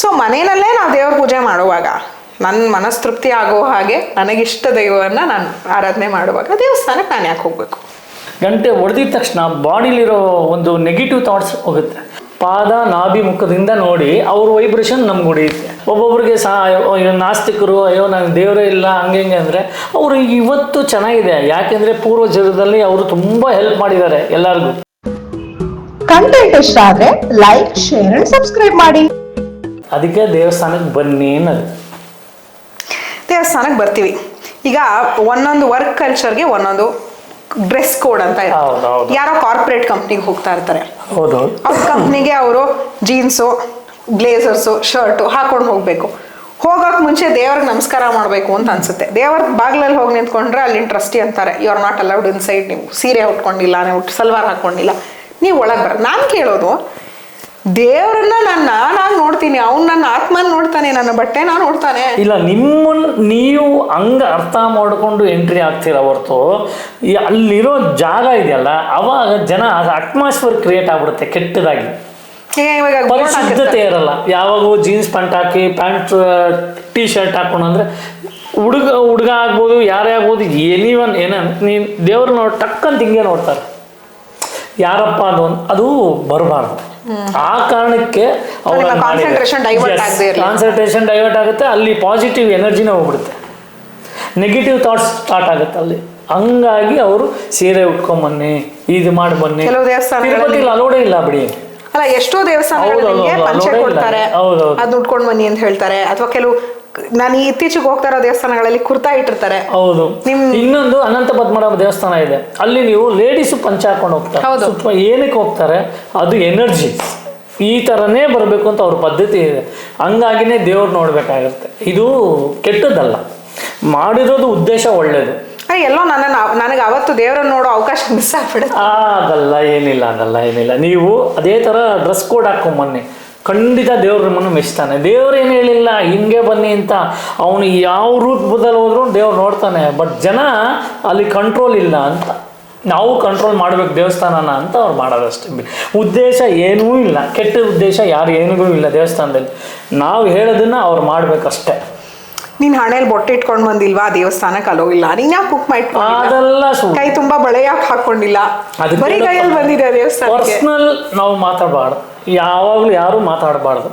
So ಮನೆಯಲ್ಲೇ ನಾವು ದೇವ್ರ ಪೂಜೆ ಮಾಡುವಾಗ ನನ್ನ ಮನಸ್ತೃಪ್ತಿ ಆಗೋ ಹಾಗೆ ನನಗಿಷ್ಟ ದೈವವನ್ನು ನಾನು ಆರಾಧನೆ ಮಾಡುವಾಗ ದೇವಸ್ಥಾನಕ್ಕೆ ನಾನು ಯಾಕೆ ಹೋಗ್ಬೇಕು? ಗಂಟೆ ಹೊಡೆದಿದ ತಕ್ಷಣ ಬಾಡಿಲಿರೋ ಒಂದು ನೆಗೆಟಿವ್ ಥಾಟ್ಸ್ ಹೋಗುತ್ತೆ. ಪಾದ ನಾಭಿ ಮುಖದಿಂದ ನೋಡಿ ಅವ್ರ ವೈಬ್ರೇಷನ್ ನಮ್ಗೆ ಹೊಡೆಯುತ್ತೆ ಒಬ್ಬೊಬ್ರಿಗೆ ಸಹ ಅಯ್ಯೋ ಅಯ್ಯೋ ನಾಸ್ತಿಕರು ಅಯ್ಯೋ ನನಗೆ ದೇವರೇ ಇಲ್ಲ ಹಂಗೆ ಹಿಂಗೆ ಅಂದರೆ ಅವರು ಇವತ್ತು ಚೆನ್ನಾಗಿದೆ. ಯಾಕೆಂದರೆ ಪೂರ್ವ ಜಗದಲ್ಲಿ ಅವರು ತುಂಬ ಹೆಲ್ಪ್ ಮಾಡಿದ್ದಾರೆ ಎಲ್ಲರಿಗೂ. ಕಂಟೆಂಟ್ ಇಷ್ಟ ಆದರೆ ಲೈಕ್ ಶೇರ್ ಅಂಡ್ ಸಬ್ಸ್ಕ್ರೈಬ್ ಮಾಡಿ. ಅದಕ್ಕೆ ದೇವಸ್ಥಾನಕ್ಕೆ ಬನ್ನಿ ಅನ್ನೋದು. ದೇವಸ್ಥಾನಕ್ಕೆ ಬರ್ತೀವಿ. ಈಗ ಒಂದೊಂದು ವರ್ಕ್ ಕಲ್ಚರ್ಗೆ ಒಂದೊಂದು ಡ್ರೆಸ್ ಕೋಡ್ ಅಂತ ಇರುತ್ತೆ. ಯಾರೋ ಕಾರ್ಪೊರೇಟ್ ಕಂಪ್ನಿಗೆ ಹೋಗ್ತಾ ಇರ್ತಾರೆ. ಅವ್ರ ಕಂಪ್ನಿಗೆ ಅವರು ಜೀನ್ಸು ಬ್ಲೇಸರ್ಸು ಶರ್ಟು ಹಾಕೊಂಡು ಹೋಗಬೇಕು. ಹೋಗೋಕ್ ಮುಂಚೆ ದೇವ್ರಿಗೆ ನಮಸ್ಕಾರ ಮಾಡಬೇಕು ಅಂತ ಅನ್ಸುತ್ತೆ. ದೇವ್ರ ಬಾಗ್ಲಲ್ಲಿ ಹೋಗಿ ನಿಂತ್ಕೊಂಡ್ರೆ ಅಲ್ಲಿ ಟ್ರಸ್ಟಿ ಅಂತಾರೆ. You are not allowed inside ನೀವು ಸೀರೆ ಉಟ್ಕೊಂಡಿಲ್ಲ ನೀವು ಸಲ್ವಾರ್ ಹಾಕೊಂಡಿಲ್ಲ. ನೀವು ಒಳಗೆ ಬರ. ನಾನು ಕೇಳೋದು ದೇವ್ರನ್ನ ನನ್ನ ನಾನು ನೋಡ್ತೀನಿ ಅವ್ನು ನನ್ನ ಆತ್ಮನ್ ನೋಡ್ತಾನೆ ನನ್ನ ಬಟ್ಟೆ ನಾನು ನೋಡ್ತಾನೆ. ಇಲ್ಲ ನಿಮ್ಮನ್ನು ನೀವು ಹಂಗ ಅರ್ಥ ಮಾಡಿಕೊಂಡು ಎಂಟ್ರಿ ಆಗ್ತೀರ ಹೊರತು ಈ ಅಲ್ಲಿರೋ ಜಾಗ ಇದೆಯಲ್ಲ ಅವಾಗ ಜನ ಅಟ್ಮಾಸ್ಫಿಯರ್ ಕ್ರಿಯೇಟ್ ಆಗ್ಬಿಡುತ್ತೆ ಕೆಟ್ಟದಾಗಿ. ಪರಿಶುದ್ಧತೆ. ಇರಲ್ಲ. ಯಾವಾಗೂ ಜೀನ್ಸ್ ಪ್ಯಾಂಟ್ ಹಾಕಿ ಪ್ಯಾಂಟ್ ಟೀ ಶರ್ಟ್ ಹಾಕೊಂಡು ಅಂದ್ರೆ ಹುಡುಗ ಹುಡುಗ ಆಗ್ಬೋದು ಯಾರೇ ಆಗ್ಬೋದು ಎನಿವನ್ ಏನ ನೀನು ದೇವ್ರನ್ನ ಟಕ್ ಟಕ್ಕಂತ ಹಿಂಗೆ ನೋಡ್ತಾರೆ. ಯಾರಪ್ಪ ಅದು ಅದು ಬರಬಾರ್ದು. ಆ ಕಾರಣಕ್ಕೆ ಅವರ. ಕಾನ್ಸಂಟ್ರೇಷನ್ ಡೈವರ್ಟ್ ಆಗುತ್ತೆ ಅಲ್ಲಿ ಪಾಸಿಟಿವ್ ಎನರ್ಜಿನೇ ಹೋಗ್ಬಿಡುತ್ತೆ. ನೆಗೆಟಿವ್ ಥಾಟ್ಸ್ ಸ್ಟಾರ್ಟ್ ಆಗುತ್ತೆ ಅಲ್ಲಿ. ಹಂಗಾಗಿ ಅವರು ಸೀರೆ ಉಟ್ಕೊಂಬನ್ನಿ ಇದು ಮಾಡಿ ಬನ್ನಿ. ತಿರುಪತಿಲಿ ಅಲೋಡೇ ಇಲ್ಲ ಬಿಡಿ ಅಲ್ಲ ಎಷ್ಟೋ ನಿಮಗೆ ಪಂಚೆ ಕೊಡ್ತಾರೆ. ಅದ್ ಉಟ್ಕೊಂಡ್ ಬನ್ನಿ ಅಂತ ಹೇಳ್ತಾರೆ. ಅಥವಾ ಕೆಲವು ನಾನು ಇತ್ತೀಚೆಗೆ ಹೋಗ್ತಾ ಇರೋ ದೇವಸ್ಥಾನಗಳಲ್ಲಿ ಕುರ್ತಾ ಇಟ್ಟಿರ್ತಾರೆ. ಹೌದು. ಇನ್ನೊಂದು ಅನಂತ ಪದ್ಮನಾಭ ದೇವಸ್ಥಾನ ಇದೆ. ಅಲ್ಲಿ ನೀವು ಲೇಡೀಸು ಪಂಚ ಹಾಕೊಂಡು ಹೋಗ್ತಾರೆ. ಸ್ವಲ್ಪ ಏನಕ್ಕೆ ಹೋಗ್ತಾರೆ? ಅದು ಎನರ್ಜಿ. ಈ ಥರನೇ ಬರಬೇಕು ಅಂತ ಅವ್ರ ಪದ್ಧತಿ ಇದೆ. ಹಂಗಾಗಿನೇ ದೇವ್ರು ನೋಡ್ಬೇಕಾಗಿರುತ್ತೆ ಇದು ಕೆಟ್ಟದ್ದಲ್ಲ. ಮಾಡಿರೋದು ಉದ್ದೇಶ ಒಳ್ಳೇದು. ಎಲ್ಲೋ ನನ್ನ ನನಗೆ ಅವತ್ತು ದೇವರನ್ನು ನೋಡೋ ಅವಕಾಶ ಮಿಸ್ ಆಗ್ಬಿಡುತ್ತೆ. ಅದಲ್ಲ ಏನಿಲ್ಲ ಅದಲ್ಲ ಏನಿಲ್ಲ. ನೀವು ಅದೇ ಥರ ಡ್ರೆಸ್ ಕೋಡ್ ಹಾಕೊಂಬನ್ನಿ ಖಂಡಿತ ದೇವ್ರ ನಿಮ್ಮನ್ನು ಮೆಚ್ತಾನೆ. ದೇವ್ರು ಏನು ಹೇಳಿಲ್ಲ ಹಿಂಗೆ ಬನ್ನಿ ಅಂತ ಅವನು ಯಾವ ರೂಟ್ ಬದಲು ಹೋದ್ರು ದೇವ್ರು ನೋಡ್ತಾನೆ. ಬಟ್ ಜನ ಅಲ್ಲಿ ಕಂಟ್ರೋಲ್ ಇಲ್ಲ ಅಂತ. ನಾವು ಕಂಟ್ರೋಲ್ ಮಾಡ್ಬೇಕು ದೇವಸ್ಥಾನನ ಅಂತ ಅವ್ರು ಮಾಡೋದಷ್ಟೇ. ಉದ್ದೇಶ ಏನೂ ಇಲ್ಲ. ಕೆಟ್ಟ ಉದ್ದೇಶ ಯಾರು ಏನಿಗೂ ಇಲ್ಲ ದೇವಸ್ಥಾನದಲ್ಲಿ. ನಾವು ಹೇಳೋದನ್ನ ಅವ್ರು ಮಾಡ್ಬೇಕಷ್ಟೇ. ನೀನ್ ಹಣೆಯಲ್ಲಿ ಬೊಟ್ಟೆ ಇಟ್ಕೊಂಡು ಬಂದಿಲ್ವಾ ದೇವಸ್ಥಾನಕ್ಕೆ ಅಲ್ಲೋಗಿಲ್ಲ ನೀನ್ ಯಾಕೆ ಕುಕ್ ಮಾಡಿಟ್ಕೊಂಡಿಲ್ಲ ಅದೆಲ್ಲ ಕೈ ತುಂಬಾ ಬಳೆ ಯಾಕೆ ಹಾಕೊಂಡಿಲ್ಲ? ಬರೀ ಕೈಯಲ್ಲಿ ಬಂದಿದೆ ದೇವಸ್ಥಾನ ಪರ್ಸ್ನಲ್ ನಾವು ಮಾತಾಡಬಾರ್ದು. ಯಾವಾಗಲೂ ಯಾರೂ ಮಾತಾಡಬಾರ್ದು.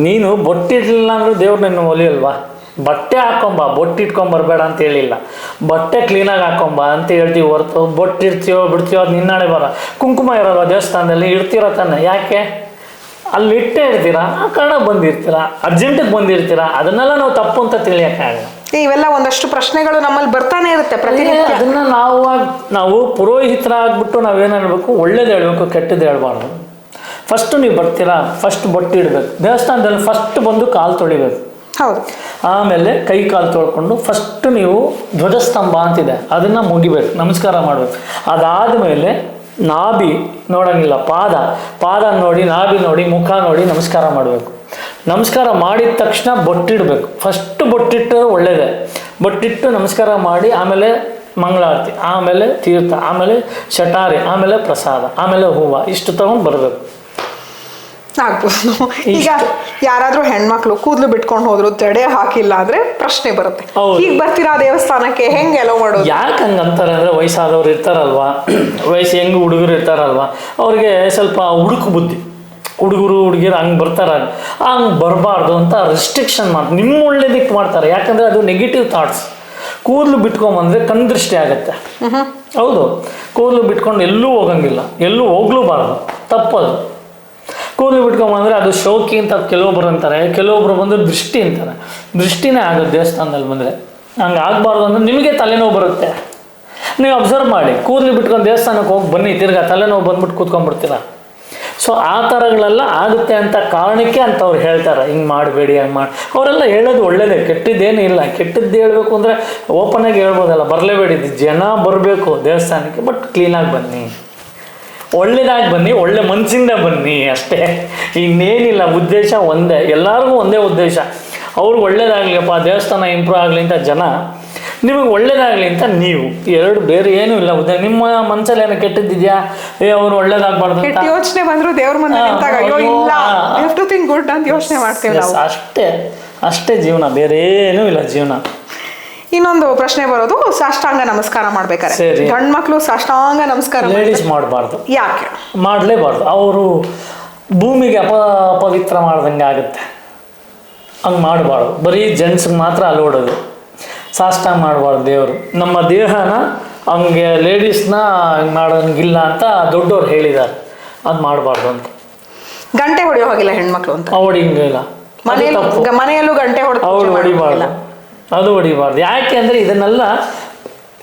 ನೀನು ಬೊಟ್ಟಿಡಲಿಲ್ಲ ಅಂದ್ರೆ ದೇವ್ರು ನಿನ್ನ ಒಲಿಯಲ್ವಾ ಬಟ್ಟೆ ಹಾಕೊಂಬ ಬೊಟ್ಟಿಟ್ಕೊಂಬರ್ಬೇಡ ಅಂತ ಹೇಳಿಲ್ಲ. ಬಟ್ಟೆ ಕ್ಲೀನಾಗಿ ಹಾಕೊಂಬ ಅಂತ ಹೇಳ್ತೀವಿ ಹೊರತು ಬೊಟ್ಟಿರ್ತೀಯೋ ಬಿಡ್ತೀಯೋ ಅದು ನಿನ್ನಾಡೆ ಬರ. ಕುಂಕುಮ ಇರೋಲ್ಲ ದೇವಸ್ಥಾನದಲ್ಲಿ ಇಡ್ತಿರೋ ತಾನೆ? ಯಾಕೆ? ಅಲ್ಲಿ ಇಟ್ಟೇ ಇರ್ತೀರಾ? ಆ ಕಾರಣ ಬಂದಿರ್ತೀರಾ? ಅರ್ಜೆಂಟಿಗೆ ಬಂದಿರ್ತೀರಾ? ಅದನ್ನೆಲ್ಲ ನಾವು ತಪ್ಪು ಅಂತ ತಿಳಿಯೋಕ್ಕಾಗಲ್ಲ ಇವೆಲ್ಲ ಒಂದಷ್ಟು ಪ್ರಶ್ನೆಗಳು ನಮ್ಮಲ್ಲಿ ಬರ್ತಾನೆ ಇರುತ್ತೆ ಪ್ರತಿನಿತ್ಯ. ಅದನ್ನ ನಾವು ನಾವು ಪುರೋಹಿತರಾಗ್ಬಿಟ್ಟು ನಾವೇನು ಹೇಳ್ಬೇಕು? ಒಳ್ಳೇದು ಹೇಳ್ಬೇಕು ಕೆಟ್ಟದ್ದು ಹೇಳ್ಬಾರ್ದು. ಫಸ್ಟ್ ನೀವು ಬರ್ತೀರಾ? ಫಸ್ಟ್ ಬೊಟ್ಟು ಇಡಬೇಕು. ದೇವಸ್ಥಾನದಲ್ಲಿ ಫಸ್ಟ್ ಬಂದು ಕಾಲು ತೊಳಿಬೇಕು. ಹೌದು. ಆಮೇಲೆ ಕೈ ಕಾಲು ತೊಳ್ಕೊಂಡು ಫಸ್ಟ್ ನೀವು ಧ್ವಜಸ್ತಂಭ ಅಂತಿದೆ. ಅದನ್ನು ಮುಗಿಬೇಕು. ನಮಸ್ಕಾರ ಮಾಡಬೇಕು. ಅದಾದ ಮೇಲೆ ನಾಭಿ ನೋಡೋಂಗಿಲ್ಲ. ಪಾದ. ಪಾದ ನೋಡಿ ನಾಭಿ ನೋಡಿ ಮುಖ ನೋಡಿ ನಮಸ್ಕಾರ ಮಾಡಬೇಕು. ನಮಸ್ಕಾರ ಮಾಡಿದ ತಕ್ಷಣ ಬೊಟ್ಟಿಡಬೇಕು ಫಸ್ಟ್ ಬೊಟ್ಟಿಟ್ಟು ಒಳ್ಳೇದೇ. ಬೊಟ್ಟಿಟ್ಟು ನಮಸ್ಕಾರ ಮಾಡಿ ಆಮೇಲೆ ಮಂಗಳಾರತಿ ಆಮೇಲೆ ತೀರ್ಥ ಆಮೇಲೆ ಶಟಾರಿ ಆಮೇಲೆ ಪ್ರಸಾದ ಆಮೇಲೆ ಹೂವು. ಇಷ್ಟು ತಗೊಂಡು ಬರಬೇಕು. ಆಗ್ಬೋದು ಈಗ ಯಾರಾದ್ರೂ ಹೆಣ್ಮಕ್ಳು ಕೂದಲು ಬಿಟ್ಕೊಂಡು ಹೋದ್ರು ತಡೆ ಹಾಕಿಲ್ಲ ಅಂದ್ರೆ ಪ್ರಶ್ನೆ ಬರುತ್ತೆ. ಹೌದು. ಈಗ ಬರ್ತೀರಾ ದೇವಸ್ಥಾನಕ್ಕೆ? ಹೆಂಗೆ ಎಲ್ಲೋ ಮಾಡೋದು? ಯಾಕೆ ಹಂಗೆ ಅಂತಾರೆ ಅಂದರೆ ವಯಸ್ಸಾದವ್ರು ಇರ್ತಾರಲ್ವಾ? ವಯಸ್ಸು ಹೆಂಗೆ ಹುಡುಗರು ಇರ್ತಾರಲ್ವಾ? ಅವ್ರಿಗೆ ಸ್ವಲ್ಪ ಹುಡುಕು ಬುದ್ಧಿ. ಹುಡುಗರು ಹುಡುಗಿರು ಹಂಗೆ ಬರ್ತಾರೆ. ಹಂಗೆ ಬರಬಾರ್ದು ಅಂತ ರೆಸ್ಟ್ರಿಕ್ಷನ್ ಮಾಡ್ತಾರೆ ನಿಮ್ಮ ಒಳ್ಳೇದಕ್ಕೆ ಮಾಡ್ತಾರೆ. ಯಾಕಂದರೆ ಅದು ನೆಗೆಟಿವ್ ಥಾಟ್ಸ್ ಕೂದಲು ಬಿಟ್ಕೊಂಬಂದ್ರೆ ಕಣ್ದೃಷ್ಟಿ ಆಗುತ್ತೆ. ಹೌದು. ಕೂದಲು ಬಿಟ್ಕೊಂಡು ಎಲ್ಲೂ ಹೋಗಂಗಿಲ್ಲ. ಎಲ್ಲೂ ಹೋಗ್ಲೂಬಾರ್ದು ತಪ್ಪದು. ಕೂದಲು ಬಿಟ್ಕೊಂಬಂದ್ರೆ ಅದು ಶೋಕಿ ಅಂತ ಕೆಲವೊಬ್ರು ಅಂತಾರೆ, ಕೆಲವೊಬ್ರು ಬಂದು ದೃಷ್ಟಿ ಅಂತಾರೆ. ದೃಷ್ಟಿನೇ ಆಗುತ್ತೆ ದೇವಸ್ಥಾನದಲ್ಲಿ ಬಂದರೆ. ಹಂಗೆ ಆಗಬಾರ್ದು ಅಂದ್ರೆ ನಿಮಗೆ ತಲೆನೋವು ಬರುತ್ತೆ. ನೀವು ಅಬ್ಸರ್ವ್ ಮಾಡಿ, ಕೂದಲು ಬಿಟ್ಕೊಂಡು ದೇವಸ್ಥಾನಕ್ಕೆ ಹೋಗಿ ಬನ್ನಿ, ತಿರ್ಗಾ ತಲೆನೋವು ಬಂದ್ಬಿಟ್ಟು ಕೂತ್ಕೊಂಡ್ಬಿಡ್ತೀರ? ಸೊ ಆ ಥರಗಳೆಲ್ಲ ಆಗುತ್ತೆ ಅಂತ ಕಾರಣಕ್ಕೆ ಅಂತ ಅವ್ರು ಹೇಳ್ತಾರೆ, ಹಿಂಗೆ ಮಾಡಬೇಡಿ, ಹಂಗೆ ಮಾಡಿ. ಅವರೆಲ್ಲ ಹೇಳೋದು ಒಳ್ಳೇದೇ, ಕೆಟ್ಟದ್ದೇನು ಇಲ್ಲ. ಕೆಟ್ಟದ್ದು ಹೇಳಬೇಕು ಅಂದರೆ ಓಪನಾಗಿ ಹೇಳ್ಬೋದಲ್ಲ, ಬರಲೇಬೇಡಿ, ಜನ ಬರಬೇಕು ದೇವಸ್ಥಾನಕ್ಕೆ ಬಟ್ ಕ್ಲೀನಾಗಿ ಬನ್ನಿ. ಒಳ್ಳೇದಾಗಿ ಬನ್ನಿ ಒಳ್ಳೆ ಮನಸ್ಸಿಂದ ಬನ್ನಿ ಅಷ್ಟೇ. ಇನ್ನೇನಿಲ್ಲ ಉದ್ದೇಶ ಒಂದೇ ಎಲ್ಲರಿಗೂ ಒಂದೇ ಉದ್ದೇಶ. ಅವ್ರಿಗೆ ಒಳ್ಳೇದಾಗಲಿಪ್ಪ ದೇವಸ್ಥಾನ ಇಂಪ್ರೂವ್ ಆಗಲಿ ಅಂತ ಜನ. ನಿಮಗೆ ಒಳ್ಳೇದಾಗಲಿ ಅಂತ ನೀವು. ಎರಡು ಬೇರೆ ಏನೂ ಇಲ್ಲ ಉದ್ದ ನಿಮ್ಮ ಮನಸ್ಸಲ್ಲಿ ಏನೋ ಕೆಟ್ಟದ್ದಿದ್ಯಾ? ಏ ಅವ್ರು ಒಳ್ಳೇದಾಗಬಾರ್ದು ಅಂತ. ಕೆಟ್ಟ ಯೋಚನೆ ಬಂದ್ರು ದೇವ್ರ ಮನೆ ಅಯ್ಯೋ ಇಲ್ಲ ಗುಡ್ ಅಂತ ಯೋಚನೆ ಮಾಡ್ತೀವಿ ಅಷ್ಟೇ ಅಷ್ಟೇ ಜೀವನ ಬೇರೆ ಏನೂ ಇಲ್ಲ ಜೀವನ. ಇನ್ನೊಂದು ಪ್ರಶ್ನೆ ಬರೋದು ಸಾಷ್ಟಾಂಗ ನಮಸ್ಕಾರ ಮಾಡ್ಬೇಕಾರೆ. ಸರಿ. ಗಂಡ್ ಮಕ್ಳು ಸಾಷ್ಟಾಂಗ ನಮಸ್ಕಾರ. ಲೇಡೀಸ್ ಮಾಡಬಾರ್ದು. ಯಾಕೆ? ಮಾಡಲೇಬಾರ್ದು. ಅವರು ಭೂಮಿಗೆ ಅಪ ಅಪವಿತ್ರ ಮಾಡ್ದಂಗೆ ಆಗುತ್ತೆ. ಹಂಗೆ ಮಾಡಬಾರ್ದು. ಬರೀ ಜೆಂಟ್ಸ್ಗೆ ಮಾತ್ರ ಅಲೋಡೋದು ಸಾಷ್ಟಾಂಗ ಮಾಡಬಾರ್ದು ದೇವರು. ನಮ್ಮ ದೇಹನ ಹಂಗೆ ಲೇಡೀಸ್ನ ಹಂಗೆ ಮಾಡೋಂಗಿಲ್ಲ ಅಂತ ದೊಡ್ಡವ್ರು ಹೇಳಿದ್ದಾರೆ. ಅದು ಮಾಡಬಾರ್ದು ಅಂತ. ಗಂಟೆ ಹೊಡೆಯೋ ಹಾಗಿಲ್ಲ ಹೆಣ್ಮಕ್ಳು ಅಂತ. ಹೊಡಿಂಗಿಲ್ಲ ಅದು ಮನೆಯಲ್ಲೂ ತಪ್ಪು. ಗ- ಮನೆಯಲ್ಲೂ ಗಂಟೆ ಹೊಡೆದು ಅವ್ರು ಹೊಡಿಬಾರ್ದು. ಅದು ಹೊಡಿಬಾರ್ದು ಯಾಕೆ ಅಂದರೆ ಇದನ್ನೆಲ್ಲ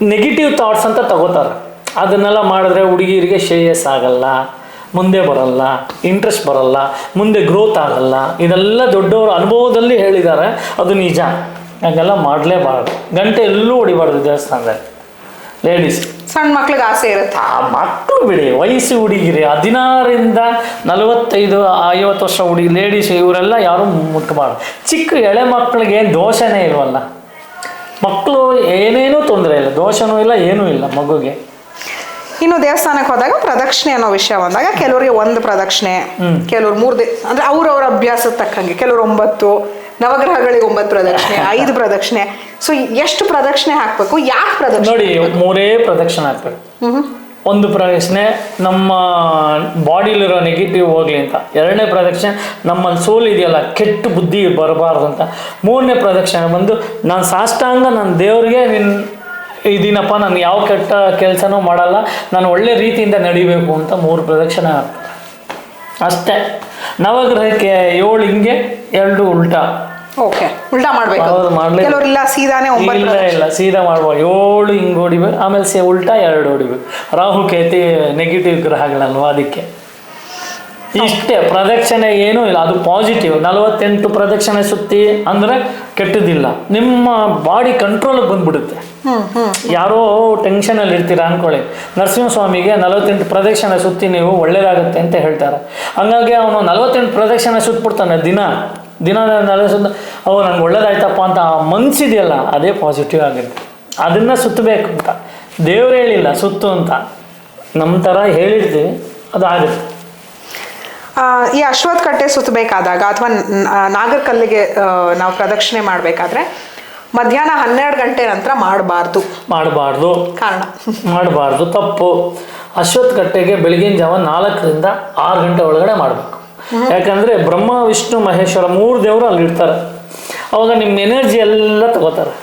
ನೆಗೆಟಿವ್ ಥಾಟ್ಸ್ ಅಂತ ತಗೋತಾರೆ. ಅದನ್ನೆಲ್ಲ ಮಾಡಿದ್ರೆ ಹುಡುಗಿರಿಗೆ ಶ್ರೇಯಸ್ ಆಗಲ್ಲ ಮುಂದೆ ಬರಲ್ಲ ಇಂಟ್ರೆಸ್ಟ್ ಬರಲ್ಲ ಮುಂದೆ ಗ್ರೋತ್ ಆಗಲ್ಲ. ಇದೆಲ್ಲ ದೊಡ್ಡವರು ಅನುಭವದಲ್ಲಿ ಹೇಳಿದ್ದಾರೆ ಅದು ನಿಜ. ಹಾಗೆಲ್ಲ ಮಾಡಲೇಬಾರ್ದು. ಗಂಟೆ ಎಲ್ಲೂ ಹೊಡಿಬಾರ್ದು ದೇವಸ್ಥಾನದಲ್ಲಿ. ಲೇಡೀಸ್ ಸಣ್ಣ ಮಕ್ಳಿಗೆ ಆಸೆ ಇರುತ್ತೆ. ಆ ಮಕ್ಕಳು ಬಿಡಿ ವಯಸ್ಸು ಹುಡುಗಿರಿ ಹದಿನಾರರಿಂದ ನಲವತ್ತೈದು ಐವತ್ತು ವರ್ಷ ಹುಡುಗಿ ಲೇಡೀಸ್ ಇವರೆಲ್ಲ ಯಾರು ಮುಟ್ಬಾರ್ದು. ಚಿಕ್ಕ ಎಳೆ ಮಕ್ಕಳಿಗೆ ಏನು ದೋಷನೇ ಇಲ್ವಲ್ಲ. ಮಕ್ಕಳು ಏನೇನೂ ತೊಂದರೆ ಇಲ್ಲ ದೋಷನೂ ಇಲ್ಲ ಏನೂ ಇಲ್ಲ ಮಗುಗೆ. ಇನ್ನು ದೇವಸ್ಥಾನಕ್ಕೆ ಹೋದಾಗ ಪ್ರದಕ್ಷಿಣೆ ಅನ್ನೋ ವಿಷಯ ಬಂದಾಗ ಕೆಲವರಿಗೆ ಒಂದು ಪ್ರದಕ್ಷಿಣೆ ಕೆಲವ್ರು ಮೂರು ದೇ ಅಂದ್ರೆ ಅವ್ರವ್ರ ಅಭ್ಯಾಸದ ತಕ್ಕಂಗೆ ಕೆಲವ್ರು ಒಂಬತ್ತು ನವಗ್ರಹಗಳಿಗೆ ಒಂಬತ್ತು ಪ್ರದಕ್ಷಿಣೆ ಐದು ಪ್ರದಕ್ಷಿಣೆ. ಸೊ ಎಷ್ಟು ಪ್ರದಕ್ಷಿಣೆ ಹಾಕ್ಬೇಕು ಯಾಕೆ ಪ್ರದಕ್ಷಿಣೆ ನೋಡಿ ಮೂರೇ ಪ್ರದಕ್ಷಿಣೆ ಹಾಕ್ಬೇಕು. ಒಂದು ಪ್ರದಕ್ಷಿಣೆ ನಮ್ಮ ಬಾಡಿಲಿರೋ ನೆಗೆಟಿವ್ ಹೋಗ್ಲಿ ಅಂತ. ಎರಡನೇ ಪ್ರದಕ್ಷಿಣೆ, ನಮ್ಮಲ್ಲಿ ಸೋಲ್ ಇದೆಯಲ್ಲ, ಕೆಟ್ಟ ಬುದ್ಧಿ ಬರಬಾರ್ದು ಅಂತ. ಮೂರನೇ ಪ್ರದಕ್ಷಿಣೆ ಬಂದು, ನಾನು ಸಾಷ್ಟಾಂಗ ನನ್ನ ದೇವ್ರಿಗೆ ನಿನ್ನ ಇದೀನಪ್ಪ, ನಾನು ಯಾವ ಕೆಟ್ಟ ಕೆಲಸನೂ ಮಾಡಲ್ಲ, ನಾನು ಒಳ್ಳೆ ರೀತಿಯಿಂದ ನಡಿಬೇಕು ಅಂತ ಮೂರು ಪ್ರದಕ್ಷಿಣ ಅಷ್ಟೇ. ನವಗ್ರಹಕ್ಕೆ ಏಳು ಹಿಂಗೆ, ಎರಡು ಉಲ್ಟಾ. ಓಕೆ ಉಲ್ಟಾ ಮಾಡ್ಬೇಕು. ಕೆಲವರಿಲ್ಲ ಮಾಡ್ಲೇಬೇಕು. ಕೆಲವ್ರು ಇಲ್ಲ ಸೀದಾನೆ ಒಂಬತ್ತು ಇಲ್ಲ ಇಲ್ಲ ಸೀದಾ ಮಾಡ್ಬೋದು. ಏಳು ಹಿಂಗೆ ಹೊಡಿಬೇಕು. ಆಮೇಲೆ ಸೇ ಉಲ್ಟಾ ಎರಡು ಹೊಡಿಬೇಕು. ರಾಹು ಕೇತಿ ನೆಗೆಟಿವ್ ಗ್ರಹಗಳಲ್ವ ಅದಕ್ಕೆ? ಇಷ್ಟೇ ಪ್ರದಕ್ಷಿಣೆ ಏನೂ ಇಲ್ಲ. ಅದು ಪಾಸಿಟಿವ್ ನಲವತ್ತೆಂಟು ಪ್ರದಕ್ಷಿಣೆ ಸುತ್ತಿ ಅಂದರೆ ಕೆಟ್ಟದಿಲ್ಲ. ನಿಮ್ಮ ಬಾಡಿ ಕಂಟ್ರೋಲ್ ಬಂದ್ಬಿಡುತ್ತೆ. ಹ್ಮ್ ಹ್ಮ್. ಯಾರೋ ಟೆನ್ಷನಲ್ಲಿ ಇರ್ತೀರಾ ಅನ್ಕೊಳ್ಳಿ. ನರಸಿಂಹಸ್ವಾಮಿಗೆ ನಲವತ್ತೆಂಟು ಪ್ರದಕ್ಷಿಣೆ ಸುತ್ತಿ ನೀವು ಒಳ್ಳೇದಾಗುತ್ತೆ ಅಂತ ಹೇಳ್ತಾರೆ. ಹಂಗಾಗಿ ಅವನು ನಲವತ್ತೆಂಟು ಪ್ರದಕ್ಷಿಣೆ ಸುತ್ತಬಿಡ್ತಾನೆ ದಿನ. ದಿನ ನಡೆಸೋದು ಅವು ನಂಗೆ ಒಳ್ಳೇದಾಯ್ತಪ್ಪ ಅಂತ ಆ ಮನ್ಸಿದೆಯಲ್ಲ ಅದೇ ಪಾಸಿಟಿವ್ ಆಗಿರುತ್ತೆ. ಅದನ್ನು ಸುತ್ತಬೇಕು ಅಂತ. ದೇವ್ರು ಹೇಳಿಲ್ಲ ಸುತ್ತು ಅಂತ. ನಮ್ಮ ಥರ ಹೇಳಿರ್ತೀವಿ ಅದು ಆಗುತ್ತೆ. ಈ ಅಶ್ವತ್ಥ ಕಟ್ಟೆ ಸುತ್ತಬೇಕಾದಾಗ ಅಥವಾ ನಾಗರಕಲ್ಲಿಗೆ ನಾವು ಪ್ರದಕ್ಷಿಣೆ ಮಾಡಬೇಕಾದ್ರೆ ಮಧ್ಯಾಹ್ನ ಹನ್ನೆರಡು ಗಂಟೆ ನಂತರ ಮಾಡಬಾರ್ದು. ಮಾಡಬಾರ್ದು. ಕಾರಣ. ಮಾಡಬಾರ್ದು ತಪ್ಪು. ಅಶ್ವತ್ಥ ಕಟ್ಟೆಗೆ ಬೆಳಗಿನ ಜಾವ ನಾಲ್ಕರಿಂದ ಆರು ಗಂಟೆ ಒಳಗಡೆ ಮಾಡಬೇಕು. ಯಾಕಂದರೆ ಬ್ರಹ್ಮ, ವಿಷ್ಣು, ಮಹೇಶ್ವರ ಮೂರು ದೇವರು ಅಲ್ಲಿ ಇರ್ತಾರೆ. ಅವಾಗ ನಿಮ್ಮ ಎನರ್ಜಿ ಎಲ್ಲ ತಗೋತಾರೆ.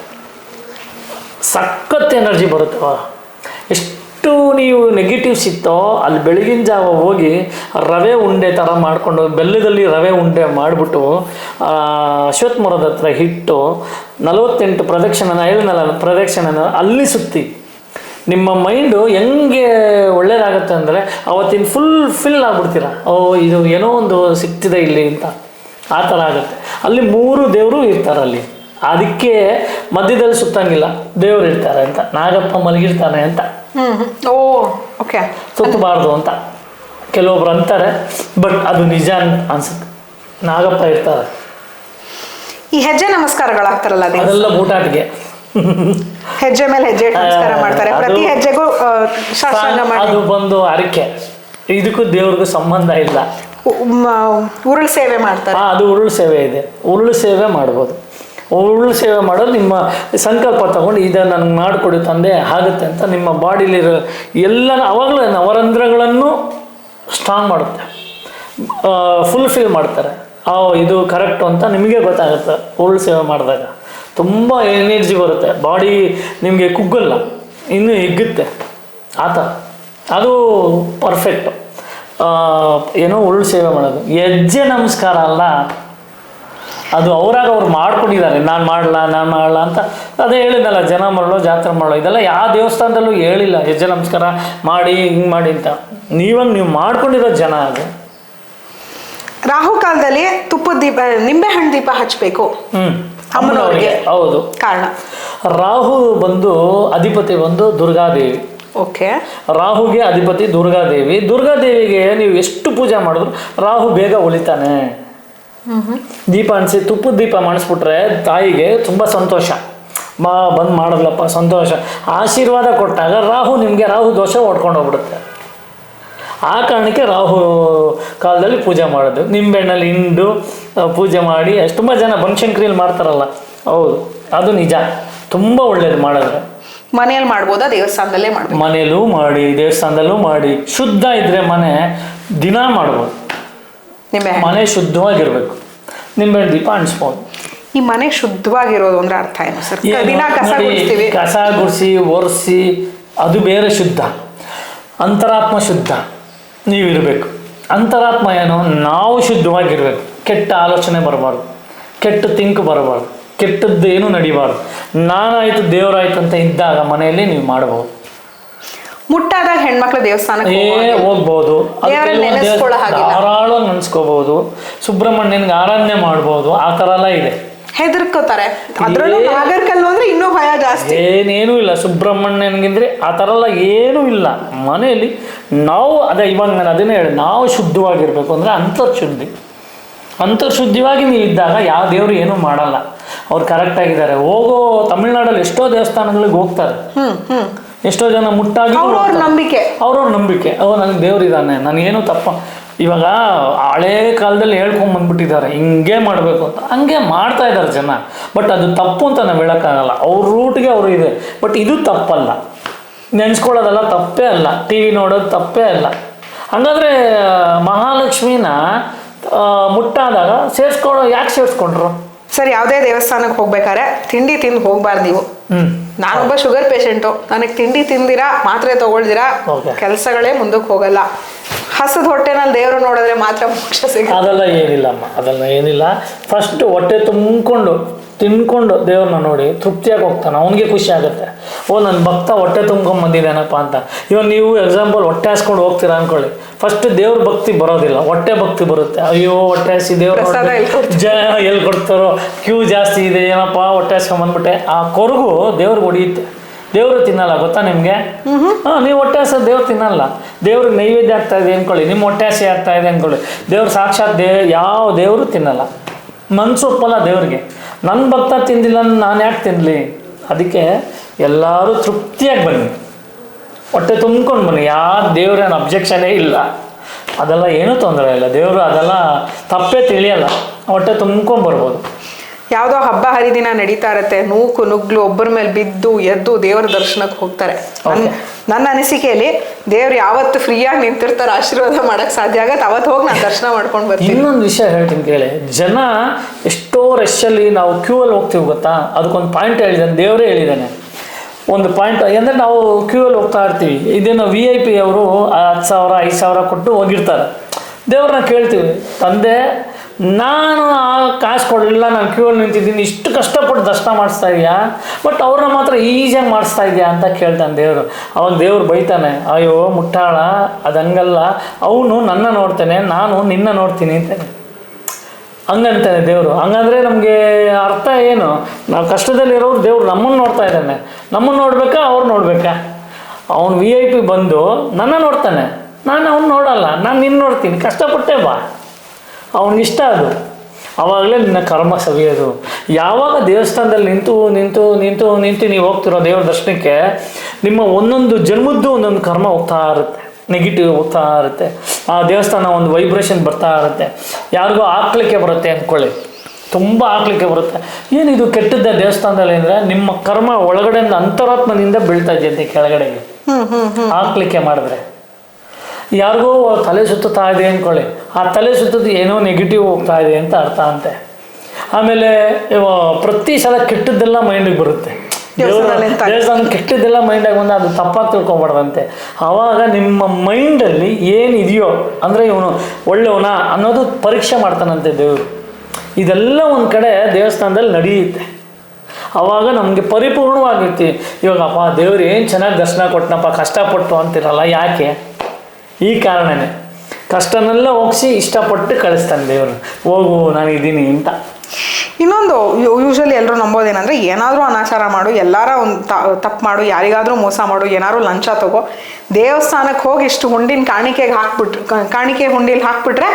ಸಖತ್ ಎನರ್ಜಿ ಬರುತ್ತೆ ಎಷ್ಟು ನೀವು ನೆಗೆಟಿವ್ಸ್ ಇತ್ತೋ ಅಲ್ಲಿ ಬೆಳಗಿನ ಜಾವ ಹೋಗಿ ರವೆ ಉಂಡೆ ಥರ ಮಾಡಿಕೊಂಡು ಬೆಲ್ಲದಲ್ಲಿ ರವೆ ಉಂಡೆ ಮಾಡಿಬಿಟ್ಟು ಅಶ್ವತ್ಥ ಮರದ ಹತ್ರ ಹಿಟ್ಟು ನಲವತ್ತೆಂಟು ಪ್ರದಕ್ಷಿಣನ ಹೇಳಿದ್ನಲ್ಲ ಪ್ರದಕ್ಷಿಣನ ಅಲ್ಲಿ ಸುತ್ತಿ. ನಿಮ್ಮ ಮೈಂಡು ಹೆಂಗೆ ಒಳ್ಳೇದಾಗುತ್ತೆ ಅಂದರೆ ಅವತ್ತಿನ ಫುಲ್ ಫಿಲ್ ಆಗ್ಬಿಡ್ತೀರ. ಓ ಇದು ಏನೋ ಒಂದು ಸಿಗ್ತಿದೆ ಇಲ್ಲಿ ಅಂತ. ಆ ಥರ ಆಗುತ್ತೆ. ಅಲ್ಲಿ ಮೂರು ದೇವರು ಇರ್ತಾರೆ ಅಲ್ಲಿ. ಅದಕ್ಕೆ ಮಧ್ಯದಲ್ಲಿ ಸುತ್ತಂಗಿಲ್ಲ. ದೇವ್ರು ಇರ್ತಾರೆ ಅಂತ. ನಾಗಪ್ಪ ಮಲಗಿರ್ತಾನೆ ಅಂತ. ಓ ಓಕೆ ಸುತ್ತಬಾರ್ದು ಅಂತ. ಕೆಲವೊಬ್ರು ಅಂತಾರೆ ಬಟ್ ಅದು ನಿಜ ಅಂತ ಅನ್ಸುತ್ತೆ. ನಾಗಪ್ಪ ಇರ್ತಾರೆ. ಈ ಹೆಜ್ಜೆ ನಮಸ್ಕಾರಗಳಾಗ್ತಾರಲ್ಲ ಅದೇ ಅದೆಲ್ಲ ಬೂಟಾಟಿಗೆ. ಹೆಜ್ಜೆ ಮೇಲೆ ಹೆಜ್ಜೆ ಇಟ್ಟು ನಮಸ್ಕಾರ ಮಾಡ್ತಾರೆ. ಪ್ರತಿ ಹೆಜ್ಜೆಗೂ ಶಾಸ್ತ್ರಾಂಗ ಮಾಡಿ. ಅದು ಬಂದು ಅರಿಕೆ. ಇದಕ್ಕೂ ದೇವ್ರಿಗೂ ಸಂಬಂಧ ಇಲ್ಲ. ಉರುಳು ಸೇವೆ ಮಾಡ್ತಾರೆ. ಅದು ಉರುಳು ಸೇವೆ ಇದೆ. ಉರುಳು ಸೇವೆ ಮಾಡ್ಬೋದು. ಉರುಳು ಸೇವೆ ಮಾಡೋದು ನಿಮ್ಮ ಸಂಕಲ್ಪ ತಗೊಂಡು ಇದು ನನಗೆ ಮಾಡಿಕೊಡಿ ತಂದೆ ಆಗುತ್ತೆ ಅಂತ ನಿಮ್ಮ ಬಾಡಿಲಿರೋ ಎಲ್ಲ ಅವಾಗಲೇ ನವರಂಧ್ರಗಳನ್ನು ಸ್ಟ್ರಾಂಗ್ ಮಾಡುತ್ತೆ. ಫುಲ್ಫಿಲ್ ಮಾಡ್ತಾರೆ. ಆ ಇದು ಕರೆಕ್ಟು ಅಂತ ನಿಮಗೆ ಗೊತ್ತಾಗುತ್ತೆ ಉರುಳು ಸೇವೆ ಮಾಡಿದಾಗ. ತುಂಬ ಎನರ್ಜಿ ಬರುತ್ತೆ. ಬಾಡಿ ನಿಮಗೆ ಕುಗ್ಗಲ್ಲ ಇನ್ನೂ ಹಿಗ್ಗುತ್ತೆ. ಆ ಥರ ಅದು ಪರ್ಫೆಕ್ಟು ಏನೋ ಉರುಳು ಸೇವೆ ಮಾಡೋದು. ಹೆಜ್ಜೆ ನಮಸ್ಕಾರ ಅಲ್ಲ ಅದು ಅವರಾಗ ಅವ್ರು ಮಾಡ್ಕೊಂಡಿದ್ದಾರೆ. ನಾನು ಮಾಡಲ್ಲ ನಾನು ಮಾಡಲ್ಲ ಅಂತ ಅದೇ ಹೇಳಿದ್ನಲ್ಲ ಜನ ಮಾಡೋ ಜಾತ್ರೆ ಮಾಡೋ ಇದೆಲ್ಲ ಯಾವ ದೇವಸ್ಥಾನದಲ್ಲೂ ಹೇಳಿಲ್ಲ. ಹೆಜ್ಜೆ ನಮಸ್ಕಾರ ಮಾಡಿ ಹಿಂಗೆ ಮಾಡಿ ಅಂತ. ನೀವಂಗೆ ನೀವು ಮಾಡ್ಕೊಂಡಿರೋ ಜನ ಅದು. ರಾಹುಕಾಲದಲ್ಲಿ ತುಪ್ಪದ ದೀಪ ನಿಂಬೆಹಣ್ಣು ದೀಪ ಹಚ್ಚಬೇಕು ಹ್ಞೂ ಅಮ್ಮನವ್ರಿಗೆ. ಹೌದು. ಕಾರಣ. ರಾಹು ಬಂದು ಅಧಿಪತಿ ಬಂದು ದುರ್ಗಾದೇವಿ. ಓಕೆ. ರಾಹುಗೆ ಅಧಿಪತಿ ದುರ್ಗಾದೇವಿ. ದುರ್ಗಾದೇವಿಗೆ ನೀವು ಎಷ್ಟು ಪೂಜೆ ಮಾಡಿದ್ರು ರಾಹು ಬೇಗ ಉಳಿತಾನೆ ದೀಪ ಅನಿಸಿ ತುಪ್ಪದ ದೀಪ ಮಾಡಿಸ್ಬಿಟ್ರೆ ತಾಯಿಗೆ ತುಂಬ ಸಂತೋಷ. ಮಾ ಬಂದು ಮಾಡಿದ್ಲಪ್ಪ ಸಂತೋಷ. ಆಶೀರ್ವಾದ ಕೊಟ್ಟಾಗ ರಾಹು ನಿಮಗೆ ರಾಹು ದೋಷ ಹೊಡ್ಕೊಂಡು ಹೋಗ್ಬಿಡುತ್ತೆ. ಆ ಕಾರಣಕ್ಕೆ ರಾಹು ಕಾಲದಲ್ಲಿ ಪೂಜೆ ಮಾಡೋದು. ನಿಂಬೆಣ್ಣಲ್ಲಿ ಹಿಂಡು ಪೂಜೆ ಮಾಡಿ ಅಷ್ಟು ತುಂಬ ಜನ ಬನಶಂಕರಿಯಲ್ಲಿ ಮಾಡ್ತಾರಲ್ಲ. ಹೌದು ಅದು ನಿಜ. ತುಂಬ ಒಳ್ಳೇದು ಮಾಡಿದ್ರೆ. ಮನೆಯಲ್ಲಿ ಮಾಡ್ಬೋದಾ? ದೇವಸ್ಥಾನದಲ್ಲೇ ಮಾಡಿ ಮನೆಯಲ್ಲೂ ಮಾಡಿ ದೇವಸ್ಥಾನದಲ್ಲೂ ಮಾಡಿ. ಶುದ್ಧ ಇದ್ರೆ ಮನೆ ದಿನ ಮಾಡ್ಬೋದು. ನಿಂಬೆ ಮನೆ ಶುದ್ಧವಾಗಿರ್ಬೇಕು. ನಿಂಬೆ ದೀಪ ಅನ್ಸ್ಬೋದು ಈ ಮನೆ ಶುದ್ಧವಾಗಿರೋದು ಅಂದ್ರೆ ಅರ್ಥ ಏನು ಸರ್? ದಿನ ಕಸ ಗುಡಿಸ್ತೀವಿ. ಕಸ ಗುಡಿಸಿ ಒರೆಸಿ ಅದು ಬೇರೆ ಶುದ್ಧ. ಅಂತರಾತ್ಮ ಶುದ್ಧ. ನೀವಿರಬೇಕು. ಅಂತರಾತ್ಮ ಏನು? ನಾವು ಶುದ್ಧವಾಗಿರ್ಬೇಕು. ಕೆಟ್ಟ ಆಲೋಚನೆ ಬರಬಾರ್ದು. ಕೆಟ್ಟ ತಿಂಕ್ ಬರಬಾರ್ದು. ಕೆಟ್ಟದ್ದು ಏನು ನಡಿಬಾರ್ದು. ನಾನಾಯ್ತು ದೇವರಾಯ್ತು ಅಂತ ಇದ್ದಾಗ ಮನೆಯಲ್ಲಿ ನೀವು ಮಾಡಬಹುದು ಮುಟ್ಟಾದ ಹೆಣ್ಮಕ್ಳ ದೇವಸ್ಥಾನ ಹಾಗಿಲ್ಲ. ಧಾರಾಳವಾಗಿ ನೆನೆಸ್ಕೋಬಹುದು ಸುಬ್ರಹ್ಮಣ್ಯನ್ಗೆ ಆರಾಧನೆ ಮಾಡ್ಬೋದು. ಆ ಥರ ಎಲ್ಲ ಇದೆ. ಹೆದರ್ಕೋತಾರೆ. ಅದ್ರಲ್ಲೂ ನಾಗರ್ಕಲ್ಲು ಅಂದ್ರೆ ಇನ್ನೂ ಭಯ ಜಾಸ್ತಿ. ಏನೇನೂ ಇಲ್ಲ ಸುಬ್ರಹ್ಮಣ್ಯನ್ಗಿಂದ್ರೆ ಆ ಥರ ಎಲ್ಲ ಏನೂ ಇಲ್ಲ. ಮನೆಯಲ್ಲಿ ನಾವು ಅದೇ ಇವಾಗ ನಾನು ಅದನ್ನೇ ಹೇಳಿ ನಾವು ಶುದ್ಧವಾಗಿರ್ಬೇಕು ಅಂದರೆ ಅಂತರ್ಶುದ್ಧಿ. ಅಂತರ್ಶುದ್ಧಿಯಾಗಿ ನೀವು ಇದ್ದಾಗ ಯಾವ ದೇವರು ಏನೂ ಮಾಡಲ್ಲ. ಅವ್ರು ಕರೆಕ್ಟಾಗಿದ್ದಾರೆ ಹೋಗೋ ತಮಿಳ್ನಾಡಲ್ಲಿ ಎಷ್ಟೋ ದೇವಸ್ಥಾನಗಳಿಗೆ ಹೋಗ್ತಾರೆ. ಎಷ್ಟೋ ಜನ ಮುಟ್ಟಾಗಿ ಅವ್ರವ್ರ ನಂಬಿಕೆ. ಅವ್ರವ್ರ ನಂಬಿಕೆ. ಓ ನನಗೆ ದೇವ್ರಿದ್ದಾನೆ ಏನು ತಪ್ಪ ಇವಾಗ ಹಳೆ ಕಾಲದಲ್ಲಿ ಹೇಳ್ಕೊಂಡ್ ಬಂದ್ಬಿಟ್ಟಿದ್ದಾರೆ ಹಿಂಗೆ ಮಾಡಬೇಕು ಅಂತ. ಹಂಗೆ ಮಾಡ್ತಾ ಇದ್ದಾರೆ ಜನ. ಬಟ್ ಅದು ತಪ್ಪು ಅಂತ ನಾವು ಹೇಳೋಕ್ಕಾಗಲ್ಲ. ಅವ್ರ ರೂಟ್ಗೆ ಅವರು ಇದೆ. ಬಟ್ ಇದು ತಪ್ಪಲ್ಲ. ನೆನೆಸ್ಕೊಳ್ಳೋದೆಲ್ಲ ತಪ್ಪೇ ಅಲ್ಲ. ಟಿ ವಿ ನೋಡೋದು ತಪ್ಪೇ ಅಲ್ಲ. ಹಂಗಾದ್ರೆ ಮಹಾಲಕ್ಷ್ಮಿನ ಮುಟ್ಟಾದಾಗ ಸೇರಿಸ್ಕೊಳ್ಳೋ ಯಾಕೆ ಸೇರಿಸ್ಕೊಂಡ್ರು? ಸರ್ ಯಾವುದೇ ದೇವಸ್ಥಾನಕ್ಕೆ ಹೋಗ್ಬೇಕಾದ್ರೆ ತಿಂಡಿ ತಿಂದು ಹೋಗ್ಬಾರ್ದು ನೀವು. ಹ್ಞೂ ನಾನೊಬ್ಬ ಶುಗರ್ ಪೇಷಂಟು. ನನಗೆ ತಿಂಡಿ ತಿಂದಿರಾ ಮಾತ್ರೆ ತಗೊಳ್ದಿರಾ. ಕೆಲಸಗಳೇ ಮುಂದಕ್ಕೆ ಹೋಗಲ್ಲ. ಹಸದ ಹೊಟ್ಟೆನಲ್ಲಿ ದೇವರು ನೋಡಿದ್ರೆ ಮಾತ್ರ ಮೋಕ್ಷ ಸಿಗ ಅದೆಲ್ಲ ಏನಿಲ್ಲಮ್ಮ ಅದೆಲ್ಲ ಏನಿಲ್ಲ. ಫಸ್ಟ್ ಹೊಟ್ಟೆ ತುಂಬಿಕೊಂಡು ತಿನ್ಕೊಂಡು ದೇವ್ರನ್ನ ನೋಡಿ ತೃಪ್ತಿಯಾಗಿ ಹೋಗ್ತಾನೆ ಅವನಿಗೆ ಖುಷಿ ಆಗುತ್ತೆ. ಓ ನನ್ನ ಭಕ್ತ ಹೊಟ್ಟೆ ತುಂಬ್ಕೊಂಡು ಬಂದಿದ್ದಾನಪ್ಪ ಅಂತ. ಇವಾಗ ನೀವು ಎಕ್ಸಾಂಪಲ್ ಹೊಟ್ಟೆ ಹಾಸ್ಕೊಂಡು ಹೋಗ್ತೀರಾ ಅನ್ಕೊಳ್ಳಿ. ಫಸ್ಟ್ ದೇವ್ರ ಭಕ್ತಿ ಬರೋದಿಲ್ಲ ಹೊಟ್ಟೆ ಭಕ್ತಿ ಬರುತ್ತೆ. ಅಯ್ಯೋ ಹೊಟ್ಟೆ ಹಸಿ ದೇವ್ರ ಕೊಡ್ತಾರೆ? ಎಲ್ಲಿ ಕೊಡ್ತಾರೋ? ಕ್ಯೂ ಜಾಸ್ತಿ ಇದೆ ಏನಪ್ಪ ಹೊಟ್ಟೆ ಹಾಸ್ಕೊಂಡ್ ಬಂದ್ಬಿಟ್ಟೆ. ಆ ಕೊರಗು ದೇವ್ರಿಗೆ ಹೊಡಿಯುತ್ತೆ. ದೇವರು ತಿನ್ನಲ್ಲ ಗೊತ್ತಾ ನಿಮಗೆ? ಹಾಂ ನೀವು ಹೊಟ್ಟೆ ಹಸ ದೇವ್ರು ತಿನ್ನಲ್ಲ. ದೇವ್ರಿಗೆ ನೈವೇದ್ಯ ಆಗ್ತಾ ಇದೆ ಅನ್ಕೊಳ್ಳಿ ನಿಮ್ಮ ಹೊಟ್ಟೆ ಹಸಿ ಆಗ್ತಾ ಇದೆ ಅನ್ಕೊಳ್ಳಿ. ದೇವ್ರು ಸಾಕ್ಷಾತ್ ದೇ ಯಾವ ದೇವರು ತಿನ್ನಲ್ಲ. ಮನ್ಸು ಸೊಪ್ಪಲ್ಲ ದೇವ್ರಿಗೆ. ನನ್ನ ಭಕ್ತ ತಿಂದಿಲ್ಲ, ನಾನು ಯಾಕೆ ತಿನ್ನಲಿ ಅದಕ್ಕೆ ಎಲ್ಲರೂ ತೃಪ್ತಿಯಾಗಿ ಬನ್ನಿ. ಹೊಟ್ಟೆ ತುಂಬ್ಕೊಂಡು ಬನ್ನಿ. ಯಾವ ದೇವ್ರೇನು ಅಬ್ಜೆಕ್ಷನೇ ಇಲ್ಲ. ಅದೆಲ್ಲ ಏನೂ ತೊಂದರೆ ಇಲ್ಲ. ದೇವರು ಅದೆಲ್ಲ ತಪ್ಪೇ ತಿಳಿಯಲ್ಲ. ಹೊಟ್ಟೆ ತುಂಬ್ಕೊಂಡು ಬರ್ಬೋದು. ಯಾವುದೋ ಹಬ್ಬ ಹರಿದಿನ ನಡೀತಾ ಇರುತ್ತೆ. ನೂಕು ನುಗ್ಲು ಒಬ್ಬರ ಮೇಲೆ ಬಿದ್ದು ಎದ್ದು ದೇವರ ದರ್ಶನಕ್ಕೆ ಹೋಗ್ತಾರೆ. ನನ್- ನನ್ನ ಅನಿಸಿಕೆಯಲ್ಲಿ ದೇವ್ರು ಯಾವತ್ತು ಫ್ರೀಯಾಗಿ ನಿಂತಿರ್ತಾರೆ ಆಶೀರ್ವಾದ ಮಾಡಕ್ ಸಾಧ್ಯ ಆಗತ್ತೆ. ಅವತ್ತು ಹೋಗಿ ನಾನು ದರ್ಶನ ಮಾಡ್ಕೊಂಡು ಬರ್ತೀನಿ. ಇನ್ನೊಂದು ವಿಷಯ ಹೇಳ್ತೀನಿ ಕೇಳಿ. ಜನ ಎಷ್ಟೋ ರಶ್ಶಲ್ಲಿ ನಾವು ಕ್ಯೂ ಅಲ್ಲಿ ಹೋಗ್ತೀವಿ ಗೊತ್ತಾ? ಅದಕ್ಕೊಂದು ಪಾಯಿಂಟ್ ಹೇಳಿದ್ದಾನೆ ದೇವರೇ ಹೇಳಿದ್ದಾನೆ. ಒಂದು ಪಾಯಿಂಟ್ ಅಂದ್ರೆ ನಾವು ಕ್ಯೂ ಅಲ್ಲಿ ಹೋಗ್ತಾ ಇರ್ತೀವಿ. ಇದೇನು ವಿ ಐ ಪಿ ಅವರು ಹತ್ತು ಸಾವಿರ ಐದು ಸಾವಿರ ಕೊಟ್ಟು ಹೋಗಿರ್ತಾರೆ. ದೇವ್ರನ್ನ ಕೇಳ್ತೀವಿ. ತಂದೆ ನಾನು ಆ ಕಾಸು ಕೊಡಲಿಲ್ಲ, ನಾನು ಕ್ಯೂ ಅಲ್ಲಿ ನಿಂತಿದ್ದೀನಿ, ಇಷ್ಟು ಕಷ್ಟಪಟ್ಟು ದರ್ಶನ ಮಾಡಿಸ್ತಾ ಇದೆಯಾ? ಬಟ್ ಅವ್ರನ್ನ ಮಾತ್ರ ಈಸಿಯಾಗಿ ಮಾಡಿಸ್ತಾ ಇದೆಯಾ ಅಂತ ಕೇಳ್ತಾನೆ ದೇವರು. ಅವನ ದೇವ್ರು ಬೈತಾನೆ, ಅಯ್ಯೋ ಮುಟ್ಟಾಳ, ಅದಂಗಲ್ಲ, ಅವನು ನನ್ನ ನೋಡ್ತಾನೆ, ನಾನು ನಿನ್ನ ನೋಡ್ತೀನಿ ಅಂತಾನೆ ಹಂಗಂತಾನೆ ದೇವರು. ಹಂಗಂದ್ರೆ ನಮಗೆ ಅರ್ಥ ಏನು? ನಾವು ಕಷ್ಟದಲ್ಲಿರೋರು ದೇವ್ರು ನಮ್ಮನ್ನು ನೋಡ್ತಾ ಇದ್ದಾನೆ. ನಮ್ಮನ್ನು ನೋಡ್ಬೇಕಾ, ಅವ್ರು ನೋಡ್ಬೇಕಾ? ಅವ್ನು ವಿ ಐ ಪಿ ಬಂದು ನನ್ನ ನೋಡ್ತಾನೆ. ನಾನು ಅವ್ನು ನೋಡಲ್ಲ, ನಾನು ನಿನ್ನ ನೋಡ್ತೀನಿ. ಕಷ್ಟಪಟ್ಟೆ ಬಾ. ಅವನಿಷ್ಟ ಅದು. ಅವಾಗಲೇ ನಿನ್ನ ಕರ್ಮ ಸವಿಯೋದು. ಯಾವಾಗ ದೇವಸ್ಥಾನದಲ್ಲಿ ನಿಂತು ನಿಂತು ನಿಂತು ನಿಂತು ನೀವು ಹೋಗ್ತಿರೋ ದೇವರ ದರ್ಶನಕ್ಕೆ ನಿಮ್ಮ ಒಂದೊಂದು ಜನ್ಮದ್ದು ಒಂದೊಂದು ಕರ್ಮ ಹೋಗ್ತಾ ಇರುತ್ತೆ. ನೆಗೆಟಿವ್ ಹೋಗ್ತಾ ಇರುತ್ತೆ. ಆ ದೇವಸ್ಥಾನ ಒಂದು ವೈಬ್ರೇಷನ್ ಬರ್ತಾ ಇರುತ್ತೆ. ಯಾರಿಗೂ ಹಾಕ್ಲಿಕ್ಕೆ ಬರುತ್ತೆ ಅಂದ್ಕೊಳ್ಳಿ. ತುಂಬ ಹಾಕ್ಲಿಕ್ಕೆ ಬರುತ್ತೆ. ಏನಿದು ಕೆಟ್ಟದ್ದ ದೇವಸ್ಥಾನದಲ್ಲಿ ಅಂದರೆ ನಿಮ್ಮ ಕರ್ಮ ಒಳಗಡೆಯಿಂದ ಅಂತರಾತ್ಮದಿಂದ ಬೀಳ್ತಾ ಇದೆಯಂತೆ ಕೆಳಗಡೆಗೆ. ಹಾಕ್ಲಿಕ್ಕೆ ಮಾಡಿದ್ರೆ. ಯಾರಿಗೋ ತಲೆ ಸುತ್ತುತ್ತಾ ಇದೆ ಅಂದ್ಕೊಳ್ಳಿ. ಆ ತಲೆ ಸುತ್ತದ್ದು ಏನೋ ನೆಗೆಟಿವ್ ಹೋಗ್ತಾ ಇದೆ ಅಂತ ಅರ್ಥ ಅಂತೆ. ಆಮೇಲೆ ಪ್ರತಿ ಸಲ ಕೆಟ್ಟದ್ದೆಲ್ಲ ಮೈಂಡಿಗೆ ಬರುತ್ತೆ? ದೇವಸ್ಥಾನ ಕೆಟ್ಟದ್ದೆಲ್ಲ ಮೈಂಡಾಗಿ ಬಂದು ಅದು ತಪ್ಪಾಗಿ ತಿಳ್ಕೊಬಾರ್ದಂತೆ. ಆವಾಗ ನಿಮ್ಮ ಮೈಂಡಲ್ಲಿ ಏನಿದೆಯೋ ಅಂದರೆ ಇವನು ಒಳ್ಳೆಯವನ ಅನ್ನೋದು ಪರೀಕ್ಷೆ ಮಾಡ್ತಾನಂತೆ ದೇವರು. ಇದೆಲ್ಲ ಒಂದು ಕಡೆ ದೇವಸ್ಥಾನದಲ್ಲಿ ನಡೆಯುತ್ತೆ. ಅವಾಗ ನಮಗೆ ಪರಿಪೂರ್ಣವಾಗಿರ್ತೀವಿ ಇವಾಗಪ್ಪ ದೇವ್ರು ಏನು ಚೆನ್ನಾಗಿ ದರ್ಶನ ಕೊಟ್ಟನಪ್ಪ ಕಷ್ಟಪಟ್ಟು ಅಂತಿರಲ್ಲ ಯಾಕೆ? ಈ ಕಾರಣನೇ. ಕಷ್ಟನೆಲ್ಲ ಹೋಗಿಸಿ ಇಷ್ಟಪಟ್ಟು ಕಳಿಸ್ತಾನೆ ದೇವರು. ಹೋಗು ನಾನು ಇದ್ದೀನಿ ಅಂತ. ಇನ್ನೊಂದು ಯೂಶಲಿ ಎಲ್ಲರೂ ನಂಬೋದೇನಂದ್ರೆ ಏನಾದರೂ ಅನಾಚಾರ ಮಾಡು ಎಲ್ಲಾರ ಒಂದು ತಪ್ಪು ಮಾಡು ಯಾರಿಗಾದರೂ ಮೋಸ ಮಾಡು ಏನಾದ್ರು ಲಂಚ ತಗೋ. ದೇವಸ್ಥಾನಕ್ಕೆ ಹೋಗಿ ಇಷ್ಟು ಹುಂಡಿನ ಕಾಣಿಕೆಗೆ ಹಾಕ್ಬಿಟ್ರು ಕಾಣಿಕೆ ಹುಂಡಿಲಿ ಹಾಕ್ಬಿಟ್ರೆ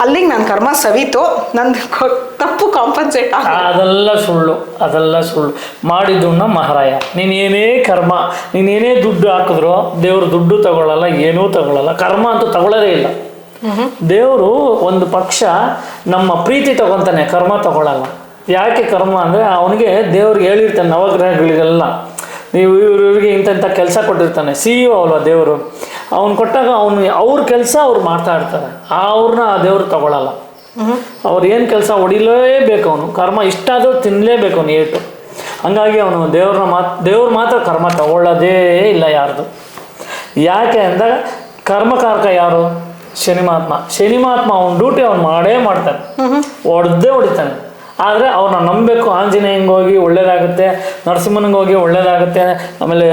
ಅಲ್ಲಿಗೆ ನನ್ನ ಕರ್ಮ ಸವಿತು ನಂದು ತಪ್ಪು ಕಾಂಪನ್ಸೇಟ್ ಅದೆಲ್ಲ ಸುಳ್ಳು ಅದೆಲ್ಲ ಸುಳ್ಳು. ಮಾಡಿದ್ದುಣ್ಣ ಮಹಾರಾಯ. ನೀನೇನೇ ಕರ್ಮ ನೀನೇನೇ ಏನೇ ದುಡ್ಡು ಹಾಕಿದ್ರು ದೇವರು ದುಡ್ಡು ತಗೊಳ್ಳಲ್ಲ ಏನೂ ತಗೊಳ್ಳಲ್ಲ ಕರ್ಮ ಅಂತೂ ತಗೊಳ್ಳೋದೇ ಇಲ್ಲ. ದೇವರು ಒಂದು ಪಕ್ಷ ನಮ್ಮ ಪ್ರೀತಿ ತಗೊತಾನೆ ಕರ್ಮ ತಗೊಳ್ಳಲ್ಲ ಯಾಕೆ ಕರ್ಮ ಅಂದರೆ ಅವನಿಗೆ ದೇವ್ರಿಗೆ ಹೇಳಿರ್ತಾನೆ ನವಗ್ರಹಗಳಿಗೆಲ್ಲ. ನೀವು ಇವ್ರು ಇವ್ರಿಗೆ ಇಂಥ ಇಂಥ ಕೆಲಸ ಕೊಟ್ಟಿರ್ತಾನೆ ಸಿ ಇ ಅಲ್ವಾ ದೇವರು? ಅವ್ನು ಕೊಟ್ಟಾಗ ಅವನು ಅವ್ರ ಕೆಲಸ ಅವ್ರು ಮಾಡ್ತಾ ಇರ್ತಾರೆ. ಅವ್ರನ್ನ ಆ ದೇವ್ರು ತಗೊಳ್ಳಲ್ಲ ಅವ್ರು ಏನು ಕೆಲಸ ಹೊಡಿಲೇಬೇಕು ಅವನು? ಕರ್ಮ ಇಷ್ಟಾದರೂ ತಿನ್ನಲೇಬೇಕು ಅವನು ಏಟು. ಹಂಗಾಗಿ ಅವನು ದೇವ್ರನ್ನ ಮಾತು ದೇವ್ರು ಮಾತ್ರ ಕರ್ಮ ತಗೊಳ್ಳೋದೇ ಇಲ್ಲ ಯಾರ್ದು. ಯಾಕೆ ಅಂದಾಗ ಕರ್ಮಕಾರಕ ಯಾರು? ಶನಿಮಾತ್ಮ. ಶನಿಮಾತ್ಮ ಅವನ ಡ್ಯೂಟಿ ಅವ್ನು ಮಾಡೇ ಮಾಡ್ತಾನೆ. ಹೊಡೆದೇ ಹೊಡಿತಾನೆ. ಆದರೆ ಅವ್ರನ್ನ ನಂಬಬೇಕು. ಆಂಜನೇಯಂಗೆ ಹೋಗಿ ಒಳ್ಳೇದಾಗುತ್ತೆ ನರಸಿಂಹನಿಗೆ ಹೋಗಿ ಒಳ್ಳೇದಾಗುತ್ತೆ, ಆಮೇಲೆ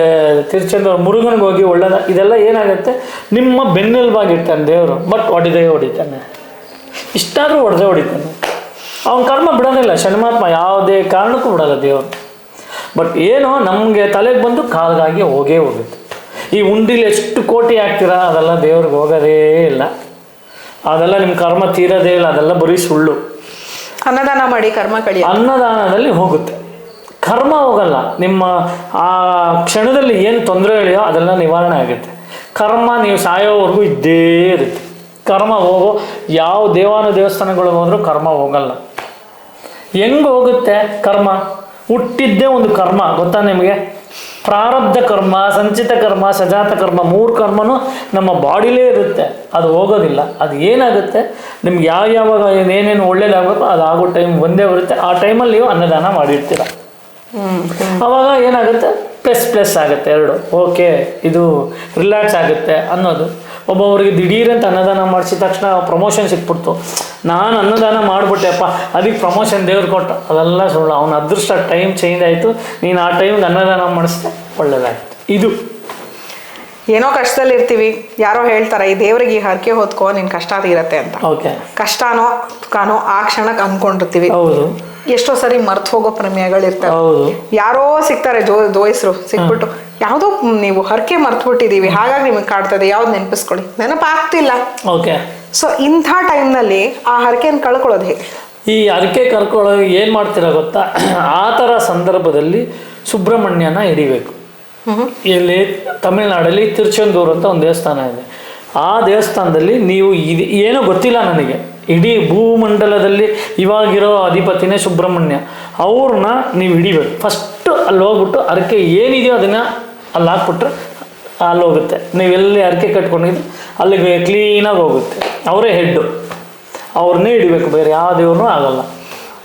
ತಿರುಚಂದ್ರ ಮುರುಗನಿಗೆ ಹೋಗಿ ಒಳ್ಳೇದ, ಇದೆಲ್ಲ ಏನಾಗುತ್ತೆ? ನಿಮ್ಮ ಬೆನ್ನೆಲುಬಾಗಿರ್ತಾನೆ ದೇವರು. ಬಟ್ ಹೊಡಿದೇ ಹೊಡಿತಾನೆ. ಇಷ್ಟಾದರೂ ಹೊಡೆದೇ ಹೊಡಿತಾನೆ. ಅವನ ಕರ್ಮ ಬಿಡೋದಿಲ್ಲ. ಶನಿಮಾತ್ಮ ಯಾವುದೇ ಕಾರಣಕ್ಕೂ ಬಿಡಲ್ಲ ದೇವರು. ಬಟ್ ಏನೋ ನಮಗೆ ತಲೆಗೆ ಬಂದು ಕಾಲ್ಗಾಗಿ ಹೋಗೇ ಹೋಗುತ್ತೆ. ಈ ಉಂಡಿಲಿ ಎಷ್ಟು ಕೋಟಿ ಹಾಕ್ತೀರಾ? ಅದೆಲ್ಲ ದೇವ್ರಿಗೆ ಹೋಗೋದೇ ಇಲ್ಲ. ಅದೆಲ್ಲ ನಿಮ್ಮ ಕರ್ಮ ತೀರೋದೇ ಇಲ್ಲ. ಅದೆಲ್ಲ ಬರೀ ಸುಳ್ಳು. ಅನ್ನದಾನ ಮಾಡಿ ಕರ್ಮ ಕಳಿ ಅನ್ನದಾನದಲ್ಲಿ ಹೋಗುತ್ತೆ. ಕರ್ಮ ಹೋಗಲ್ಲ. ನಿಮ್ಮ ಆ ಕ್ಷಣದಲ್ಲಿ ಏನು ತೊಂದರೆಗಳಿಯೋ ಅದೆಲ್ಲ ನಿವಾರಣೆ ಆಗುತ್ತೆ. ಕರ್ಮ ನೀವು ಸಾಯೋವರೆಗೂ ಇದ್ದೇ ಇರುತ್ತೆ. ಕರ್ಮ ಹೋಗೋ ಯಾವ ದೇವಾನು ದೇವಸ್ಥಾನಗಳು ಹೋದ್ರೂ ಕರ್ಮ ಹೋಗಲ್ಲ. ಹೆಂಗೆ ಹೋಗುತ್ತೆ ಕರ್ಮ? ಹುಟ್ಟಿದ್ದೇ ಒಂದು ಕರ್ಮ. ಗೊತ್ತಾ ನಿಮಗೆ? ಪ್ರಾರಬ್ಧ ಕರ್ಮ, ಸಂಚಿತ ಕರ್ಮ, ಸಜಾತ ಕರ್ಮ ಮೂರು ಕರ್ಮನೂ ನಮ್ಮ ಬಾಡಿಲೇ ಇರುತ್ತೆ. ಅದು ಹೋಗೋದಿಲ್ಲ. ಅದು ಏನಾಗುತ್ತೆ? ನಿಮ್ಗೆ ಯಾವ ಯಾವಾಗ ಏನೇನು ಒಳ್ಳೇದಾಗಬೇಕು ಅದು ಆಗೋ ಟೈಮ್ ಒಂದೇ ಬರುತ್ತೆ. ಆ ಟೈಮಲ್ಲಿ ನೀವು ಅನ್ನದಾನ ಮಾಡಿರ್ತೀರ. ಅವಾಗ ಏನಾಗುತ್ತೆ? ಪ್ಲಸ್ ಪ್ಲಸ್ ಆಗುತ್ತೆ ಎರಡು. ಓಕೆ ಇದು ರಿಲ್ಯಾಕ್ಸ್ ಆಗುತ್ತೆ ಅನ್ನೋದು. ಒಬ್ಬೊಬ್ಬರಿಗೆ ದಿಢೀರಂತ ಅನ್ನದಾನ ಮಾಡಿಸಿದ ತಕ್ಷಣ ಪ್ರಮೋಷನ್ ಸಿಕ್ಬಿಡ್ತು. ನಾನು ಅನ್ನದಾನ ಮಾಡಿಬಿಟ್ಟೆಪ್ಪ ಅದಕ್ಕೆ ಪ್ರಮೋಷನ್ ದೇವ್ರು ಕೊಟ್ಟು ಅದೆಲ್ಲ ಸುಳ್ಳು. ಅವನ ಅದೃಷ್ಟ ಟೈಮ್ ಚೇಂಜ್ ಆಯಿತು. ನೀನು ಆ ಟೈಮ್ಗೆ ಅನ್ನದಾನ ಮಾಡಿಸ್ದೆ ಒಳ್ಳೇದಾಯ್ತು. ಇದು. ಏನೋ ಕಷ್ಟದಲ್ಲಿ ಇರ್ತೀವಿ. ಯಾರೋ ಹೇಳ್ತಾರೆ ಈ ದೇವರಿಗೆ ಈ ಹರಕೆ ಹೊತ್ಕೋ ನಿನ್ ಕಷ್ಟ ತೀರತ್ತೆ ಅಂತ. ಓಕೆ. ಕಷ್ಟನೋ ಕಾನೋ ಆ ಕ್ಷಣಕ್ಕೆ ಅನ್ಕೊಂಡಿರ್ತೀವಿ ಹೌದು. ಎಷ್ಟೋ ಸರಿ ಮರ್ತು ಹೋಗೋ ಪ್ರಮೇಯಗಳಿರ್ತವೆ ಯಾರೋ ಸಿಗ್ತಾರೆ ಜೋ ದೋಯಸ್ರು ಸಿಕ್ಬಿಟ್ಟು ಯಾವುದೋ ನೀವು ಹರಕೆ ಮರ್ತ್ಬಿಟ್ಟಿದೀವಿ ಹಾಗಾಗಿ ನಿಮಗೆ ಕಾಡ್ತದೆ ಯಾವ್ದು ನೆನಪಿಸ್ಕೊಳ್ಳಿ. ನೆನಪಾಗ್ತಿಲ್ಲ. ಓಕೆ. ಸೊ ಇಂಥ ಟೈಮ್ನಲ್ಲಿ ಆ ಹರಕೆಯನ್ನು ಕಳ್ಕೊಳ್ಳೋದು ಹೇಗೆ? ಈ ಹರಕೆ ಕರ್ಕೊಳ್ಳೋ ಏನು ಮಾಡ್ತೀರಾ ಗೊತ್ತಾ? ಆ ಥರ ಸಂದರ್ಭದಲ್ಲಿ ಸುಬ್ರಹ್ಮಣ್ಯನ ಹಿಡಿಬೇಕು. ಇಲ್ಲಿ ತಮಿಳ್ನಾಡಲ್ಲಿ ತಿರುಚೆಂದೂರು ಅಂತ ಒಂದು ದೇವಸ್ಥಾನ ಇದೆ. ಆ ದೇವಸ್ಥಾನದಲ್ಲಿ ನೀವು ಇದು ಏನೂ ಗೊತ್ತಿಲ್ಲ ನನಗೆ. ಇಡೀ ಭೂಮಂಡಲದಲ್ಲಿ ಇವಾಗಿರೋ ಅಧಿಪತಿನೇ ಸುಬ್ರಹ್ಮಣ್ಯ. ಅವ್ರನ್ನ ನೀವು ಹಿಡಿಬೇಕು ಫಸ್ಟು ಅಲ್ಲಿ ಹೋಗ್ಬಿಟ್ಟು ಅರಕೆ ಏನಿದೆಯೋ ಅದನ್ನು ಅಲ್ಲಿ ಹಾಕ್ಬಿಟ್ರೆ ಅಲ್ಲಿ ಹೋಗುತ್ತೆ. ನೀವು ಎಲ್ಲಿ ಅರಕೆ ಕಟ್ಕೊಂಡಿದ್ದು ಅಲ್ಲಿಗೆ ಕ್ಲೀನಾಗಿ ಹೋಗುತ್ತೆ. ಅವರೇ ಹೆಡ್ಡು ಅವ್ರನ್ನೇ ಹಿಡಿಬೇಕು. ಬೇರೆ ಯಾವ ದೇವ್ರನ್ನೂ ಆಗಲ್ಲ.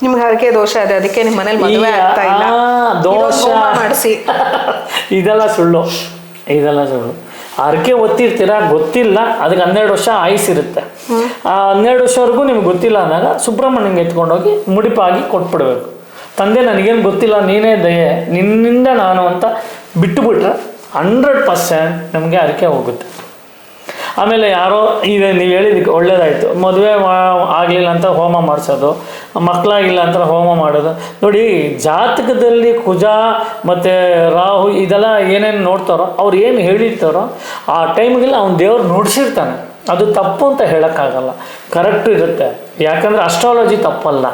ನಿಮ್ಗೆ ಹರಕೆ ದೋಷ ಇದೆ. ಅದಕ್ಕೆ ನಿಮ್ಮ ಮನೇಲಿ ಮದುವೆ ಈ- ಆಗ್ತಾ ಇಲ್ಲ. ದೋಷ ಮಾಡಿಸಿ. ಇದೆಲ್ಲ ಸುಳ್ಳು. ಇದೆಲ್ಲ ಸುಳ್ಳು. ಅರ್ಕೆ ಒತ್ತಿರ್ತೀರಾ ಗೊತ್ತಿಲ್ಲ. ಅದಕ್ಕೆ ಹನ್ನೆರಡು ವರ್ಷ ಆಯುಸ್ಸಿರುತ್ತೆ ಆ ಹನ್ನೆರಡು ವರ್ಷವರೆಗೂ ನಿಮ್ಗೆ ಗೊತ್ತಿಲ್ಲ ಅಂದಾಗ ಸುಬ್ರಹ್ಮಣ್ಯಂಗೆ ಎತ್ಕೊಂಡೋಗಿ ಮುಡಿಪಾಗಿ ಕೊಟ್ಬಿಡ್ಬೇಕು. ತಂದೆ ನನಗೇನು ಗೊತ್ತಿಲ್ಲ ನೀನೇ ದಯೆ ನಿನ್ನಿಂದ ನಾನು ಅಂತ ಬಿಟ್ಟುಬಿಟ್ರೆ ಹಂಡ್ರೆಡ್ ಪರ್ಸೆಂಟ್ ನಮಗೆ ಅರಿಕೆ ಹೋಗುತ್ತೆ. ಆಮೇಲೆ ಯಾರೋ, ಈಗ ನೀವು ಹೇಳಿದಕ್ಕೆ ಒಳ್ಳೇದಾಯಿತು. ಮದುವೆ ಆಗಲಿಲ್ಲ ಅಂತ ಹೋಮ ಮಾಡಿಸೋದು ಮಕ್ಕಳಾಗಿಲ್ಲ ಅಂತ ಹೋಮ ಮಾಡೋದು. ನೋಡಿ, ಜಾತಕದಲ್ಲಿ ಕುಜ ಮತ್ತು ರಾಹು ಇದೆಲ್ಲ ಏನೇನು ನೋಡ್ತಾರೋ, ಅವ್ರು ಏನು ಹೇಳಿರ್ತಾರೋ, ಆ ಟೈಮ್ಗೆಲ್ಲ ಅವ್ನು ದೇವ್ರು ನುಡಿಸಿರ್ತಾನೆ. ಅದು ತಪ್ಪು ಅಂತ ಹೇಳೋಕ್ಕಾಗಲ್ಲ. ಕರೆಕ್ಟ್ ಇರುತ್ತೆ. ಯಾಕಂದರೆ ಅಸ್ಟ್ರಾಲಜಿ ತಪ್ಪಲ್ಲ.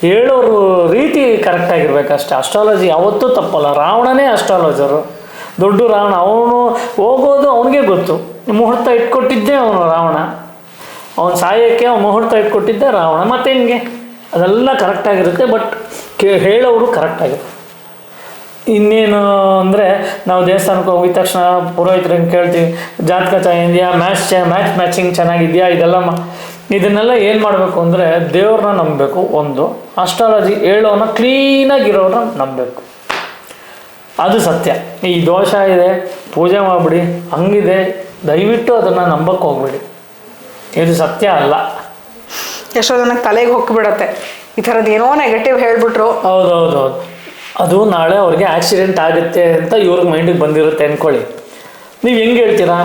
ಹೇಳೋರು ರೀತಿ ಕರೆಕ್ಟಾಗಿರ್ಬೇಕಷ್ಟೆ ಅಸ್ಟ್ರಾಲಜಿ ಯಾವತ್ತೂ ತಪ್ಪಲ್ಲ. ರಾವಣನೇ ಅಸ್ಟ್ರಾಲಜರು. ದೊಡ್ಡ ರಾವಣ. ಅವನು ಹೋಗೋದು ಅವನಿಗೆ ಗೊತ್ತು. ಮುಹೂರ್ತ ಇಟ್ಕೊಟ್ಟಿದ್ದೆ ಅವನು ರಾವಣ. ಅವನು ಸಾಯಕ್ಕೆ ಅವನು ಮುಹೂರ್ತ ಇಟ್ಕೊಟ್ಟಿದ್ದೆ ರಾವಣ. ಮತ್ತೆ ಹಿಂಗೆ? ಅದೆಲ್ಲ ಕರೆಕ್ಟಾಗಿರುತ್ತೆ ಬಟ್ ಕೇ ಹೇಳೋರು ಕರೆಕ್ಟಾಗಿರುತ್ತೆ ಇನ್ನೇನು ಅಂದರೆ, ನಾವು ದೇವಸ್ಥಾನಕ್ಕೆ ಹೋಗಿದ ತಕ್ಷಣ ಪುರೋಹಿತರನ್ನ ಕೇಳ್ತೀವಿ, ಜಾತಕ ಚೆನ್ನಾಗಿದೆಯಾ? ಮ್ಯಾಚ್ ಚ ಮ್ಯಾಚ್ ಮ್ಯಾಚಿಂಗ್ ಚೆನ್ನಾಗಿದೆಯಾ? ಇದೆಲ್ಲ ಇದನ್ನೆಲ್ಲ ಏನು ಮಾಡಬೇಕು ಅಂದರೆ ದೇವ್ರನ್ನ ನಂಬಬೇಕು, ಒಂದು. ಅಸ್ಟ್ರಾಲಜಿ ಹೇಳೋನ ಕ್ಲೀನಾಗಿರೋರನ್ನ ನಂಬಬೇಕು. ಅದು ಸತ್ಯ. ಈ ದೋಷ ಇದೆ ಪೂಜೆ ಮಾಡಿಬಿಡಿ ಹಂಗಿದೆ ದಯವಿಟ್ಟು ಅದನ್ನು ನಂಬಕ್ಕೆ ಹೋಗ್ಬಿಡಿ. ಇದು ಸತ್ಯ ಅಲ್ಲ. ಎಷ್ಟೋ ಜನಕ್ಕೆ ತಲೆಗೆ ಹೋಗ್ಬಿಡತ್ತೆ ಈ ಥರದ್ದು ಏನೋ ನೆಗೆಟಿವ್ ಹೇಳ್ಬಿಟ್ರು. ಹೌದು ಹೌದು ಹೌದು ಅದು ನಾಳೆ ಅವ್ರಿಗೆ ಆಕ್ಸಿಡೆಂಟ್ ಆಗುತ್ತೆ ಅಂತ ಇವ್ರಿಗೆ ಮೈಂಡಿಗೆ ಬಂದಿರುತ್ತೆ ಅಂದ್ಕೊಳ್ಳಿ ನೀವು ಹೆಂಗೆ ಹೇಳ್ತೀರಾ?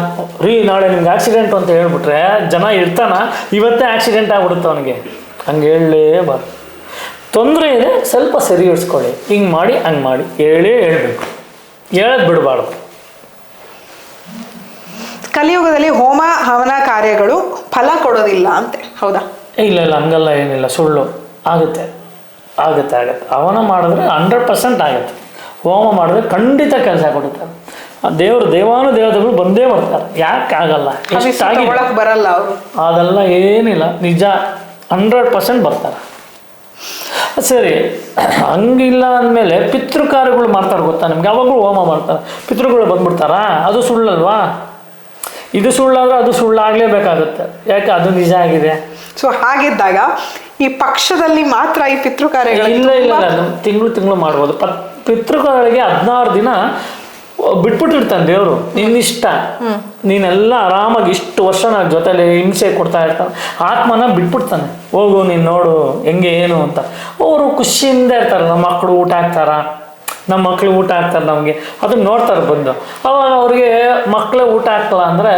ರೀ ನಾಳೆ ನಿಮ್ಗೆ ಆಕ್ಸಿಡೆಂಟ್ ಅಂತ ಹೇಳ್ಬಿಟ್ರೆ ಜನ ಇರ್ತಾನ ಇವತ್ತೇ ಆಕ್ಸಿಡೆಂಟ್ ಆಗ್ಬಿಡುತ್ತೆ ಅವನಿಗೆ. ಹಂಗೆ ಹೇಳಲೇಬಾರ್ದು ತೊಂದರೆ ಇದೆ ಸ್ವಲ್ಪ ಸರಿ ಇಡ್ಸ್ಕೊಳ್ಳಿ. ಹಿಂಗೆ ಮಾಡಿ ಹಂಗೆ ಮಾಡಿ. ಹೇಳೇ ಹೇಳಬೇಕು. ಹೇಳದ್ ಬಿಡಬಾರ್ದು. ಕಲಿಯುಗದಲ್ಲಿ ಹೋಮ ಹವನ ಕಾರ್ಯಗಳು ಫಲ ಕೊಡೋದಿಲ್ಲ ಅಂತೆ. ಹೌದಾ? ಇಲ್ಲ ಇಲ್ಲ ಹಂಗಲ್ಲ ಏನಿಲ್ಲ. ಸುಳ್ಳು. ಆಗುತ್ತೆ. ಆಗುತ್ತೆ ಆಗುತ್ತೆ. ಹವನ ಮಾಡಿದ್ರೆ ಹಂಡ್ರೆಡ್ ಪರ್ಸೆಂಟ್ ಆಗುತ್ತೆ. ಹೋಮ ಮಾಡಿದ್ರೆ ಖಂಡಿತ ಕೆಲಸ ಕೊಡುತ್ತೆ. ದೇವರು ದೇವಾನು ದೇವತೆಗಳು ಬಂದೇ ಬರ್ತಾರೆ. ಯಾಕೆ ಆಗಲ್ಲ? ಬರಲ್ಲ ಅವರು. ಅದೆಲ್ಲ ಏನಿಲ್ಲ. ನಿಜ ಹಂಡ್ರೆಡ್ ಪರ್ಸೆಂಟ್ ಬರ್ತಾರೆ. ಸರಿ. ಹಂಗಿಲ್ಲ ಅಂದಮೇಲೆ ಪಿತೃಕಾರ್ಯಗಳು ಮಾಡ್ತಾರೆ ಗೊತ್ತಾ ನಿಮ್ಗೆ? ಯಾವಾಗಲೂ ಹೋಮ ಮಾಡ್ತಾರೆ. ಪಿತೃಗಳು ಬಂದ್ಬಿಡ್ತಾರಾ? ಅದು ಸುಳ್ಳಲ್ವಾ? ಇದು ಸುಳ್ಳಾದ್ರೆ ಅದು ಸುಳ್ಳಾಗಲೇಬೇಕಾಗುತ್ತೆ. ಯಾಕೆ? ಅದು ನಿಜ ಆಗಿದೆ. ಸೊ ಹಾಗಿದ್ದಾಗ ಈ ಪಕ್ಷದಲ್ಲಿ ಮಾತ್ರ ಈ ಪಿತೃ ಕಾರ್ಯಗಳು ಇಲ್ಲ ಇಲ್ಲ. ತಿಂಗಳು ತಿಂಗಳು ಮಾಡ್ಬೋದು. ಪತ್ ಪಿತೃಗಳಿಗೆ ಹದಿನಾರು ದಿನ ಬಿಟ್ಬಿಟ್ಟಿರ್ತಾನೆ ದೇವರು. ನಿನ್ನಿಷ್ಟ. ನೀನೆಲ್ಲ ಆರಾಮಾಗಿ ಇಷ್ಟು ವರ್ಷ ನಾನು ಜೊತೆಲಿ ಹಿಂಸೆ ಕೊಡ್ತಾ ಇರ್ತಾನೆ. ಆತ್ಮನ ಬಿಟ್ಬಿಡ್ತಾನೆ. ಹೋಗು ನೀನು ನೋಡು ಹೆಂಗೆ ಏನು ಅಂತ. ಅವರು ಖುಷಿಯಿಂದ ಇರ್ತಾರೆ. ನಮ್ಮ ಮಕ್ಕಳು ಊಟ ಹಾಕ್ತಾರ. ನಮ್ಮ ಮಕ್ಳು ಊಟ ಹಾಕ್ತಾರೆ ನಮಗೆ. ಅದನ್ನ ನೋಡ್ತಾರೆ ಬಂದು. ಅವಾಗ ಅವ್ರಿಗೆ ಮಕ್ಕಳೇ ಊಟ ಹಾಕಲ್ಲ ಅಂದರೆ